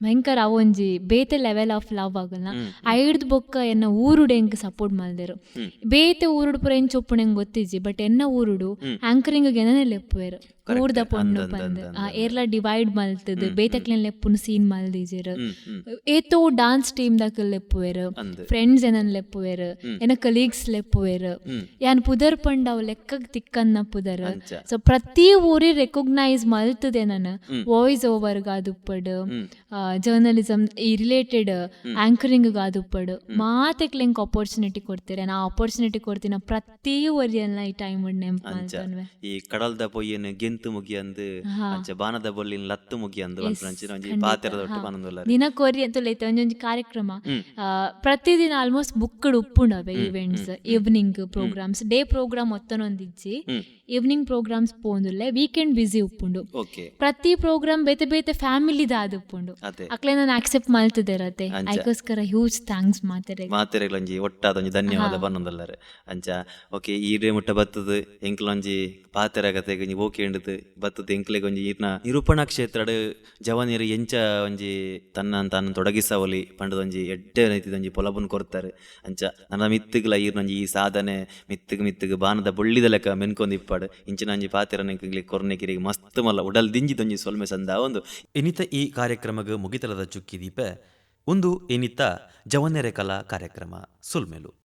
ಭಯಂಕರ ಅವೊಂಜಿ ಬೇತೆ ಲೆವೆಲ್ ಆಫ್ ಲವ್ ಆಗಲ್ಲ. ಐಡ್ದು ಬೊಕ್ಕ ಎನ್ನ ಊರುಡು ಹೆಂಗ್ ಸಪೋರ್ಟ್ ಮಾಲ್ದೇರು. ಬೇತೆ ಊರುಡು ಪುರ ಎಂಚ ಚೊಪ್ಪಣೆ ಹೆಂಗ್ ಗೊತ್ತಿಜ್ಜಿ ಬಟ್ ಎನ್ನ ಊರುಡು ಆಂಕರಿಂಗ್ ಎನ್ನೇ ಲೆಪ್ಪುವೆರು. ಏರ್ಲ ಡಿವೈಡ್ ಮಲ್ತದ್. ಬೇತಕ್ಲೆನ್ ಲೆಪ್ಪುನ ಸೀನ್ ಮಲ್ದಿಜೆರ್. Hmm hmm. ಏತೋ ಡಾನ್ಸ್ ಟೀಮ್ ದಾಕ ಲೆಪ್ಪುವೆರು. ಅಂದ್. ಫ್ರೆಂಡ್ಸ್ ಏನನ್ ಲೆಪ್ಪುವೆರ್. ಏನ ಕಲೀಗ್ಸ್ ಲೆಪ್ಪುವೆರ್. ಯಾನ್ ಪುದರ್ ಪಂಡ ಅವ್ ಲೆಕ್ಕಗ್ ತಿಕ್ಕನ್ನ ಪುದರ್. ಸೊ ಪ್ರತಿ ಊರಿ ರೆಕಗ್ನೈಸ್ ಮಲ್ತದೆ ನಾನು. ವಾಯ್ಸ್ ಓವರ್ ಗಾದುಪ್ಪಡ್. ಜರ್ನಲಿಸಮ್ ಈ ರಿಲೇಟೆಡ್ ಆಂಕರಿಂಗ್ ಗಾದುಪ್ಪಡ್. ಮಾತೆಕ್ಲೆಂಕ್ ಅಪರ್ಚುನಿಟಿ ಕೊಡ್ತೀರ. ನಾ ಅಪರ್ಚುನಿಟಿ ಕೊಡ್ತೀನಿ ಪ್ರತಿ ಊರಿಯನ್ನ ಈ ಟೈಮ್ ನೆಂಪ್ ಈ ಕಡಲ್ದ ಪೊಯ್ಯನ್ ಗೆಂತು ಮುಗಿ ಮುಗಿಯಂದು ಅಂಚ ಬಾನದ ಬೊಲ್ಲಿನ ಲತ್ತು ಮುಗಿಯಂದು ಅಂಚಿನ ಒಂಜಿ ಪಾತೆರದ ಒಟ್ಟು ಪನೊಂದುಲ್ಲ ದಿನ ಕೊರಿ ಅಂತ ಲೈತೆ ಒಂಜೊಂಜಿ ಕಾರ್ಯಕ್ರಮ. ಪ್ರತಿದಿನ almost ಬುಕ್ಕಡ್ ಉಪ್ಪುಂಡವೆ events evening programmes day programme ಒತ್ತನೊಂದಿಜ್ಜಿ evening programmes ಪೋಂದುಲ್ಲೆ ವೀಕೆಂಡ್ ಬಿಸಿ ಉಪ್ಪುಂಡು. ಓಕೆ ಪ್ರತಿ ಪ್ರೋಗ್ರಾಮ್ ಬೇತೆ ಬೇತೆ ಫ್ಯಾಮಿಲಿ ದಾದ ಉಪ್ಪುಂಡು. ಅಕ್ಲೆ ನಾನು ಆಕ್ಸೆಪ್ಟ್ ಮಾಡ್ತಿದ್ದೆ ರತೆ ಅದಕ್ಕೋಸ್ಕರ ಹ್ಯೂಜ್ ಥ್ಯಾಂಕ್ಸ್ ಮಾತಾರೆ ಒಟ್ಟಾದ ಒಟ್ಟಾದೊಂಜಿ ಧನ್ಯವಾದ ಬನ್ನೊಂದಲ್ಲರೆ ಅಂಚ ಓಕೆ ಈಡೆ ಮುಟ್ಟ ಬತ್ತದ ಎಂಕ್ಲೊಂಜಿ ಪಾತೆರಗತೆ ಒಂಜಿ ಓಕೆಂಡದು ಬತ್ತದ ಎಂಕ್ಲೆಗ್ ಒಂಜಿ ಈರ್ನ ನಿರೂಪಣಾ ಕ್ಷೇತ್ರಡ್ ಜವನಿಯರು ಎಂಚ ಒಂಜಿ ತನ್ನ ತಾನು ತೊಡಗಿಸವಲಿ ಪಂಡದೊಂಜಿ ಎಡ್ಡೆ ನೈತಿದೊಂಜಿ ಪೊಲಬನ್ ಕೊರ್ತಾರೆ. ಅಂಚ ನನ್ನ ಮಿತ್ತಿಗಲ ಈರ್ನೊಂಜಿ ಈ ಸಾಧನೆ ಮಿತ್ತಿಗೆ ಮಿತ್ತಿಗೆ ಬಾನದ ಬೊಳ್ಳಿದ ಲೆಕ್ಕ ಪಾಡು. ಇಂಚಿನಂಜಿ ಪಾತ್ರ ಕೊರನೆ ಕಿರಿಗೆ ಮಸ್ತ್ ಮಲ್ಲ. ಉಡಲ್ ದಿಂಜಿ ದೊಂಜಿ ಸೊಲ್ಮೆ ಸಂದ ಒಂದು. ಎನಿತ ಈ ಕಾರ್ಯಕ್ರಮಗ ಮುಗಿತಲದ ಚುಕ್ಕಿ ದೀಪ. ಒಂದು ಎನಿತ ಜವನೆರೆ ಕಲಾ ಕಾರ್ಯಕ್ರಮ ಸುಲ್ಮೆಲು.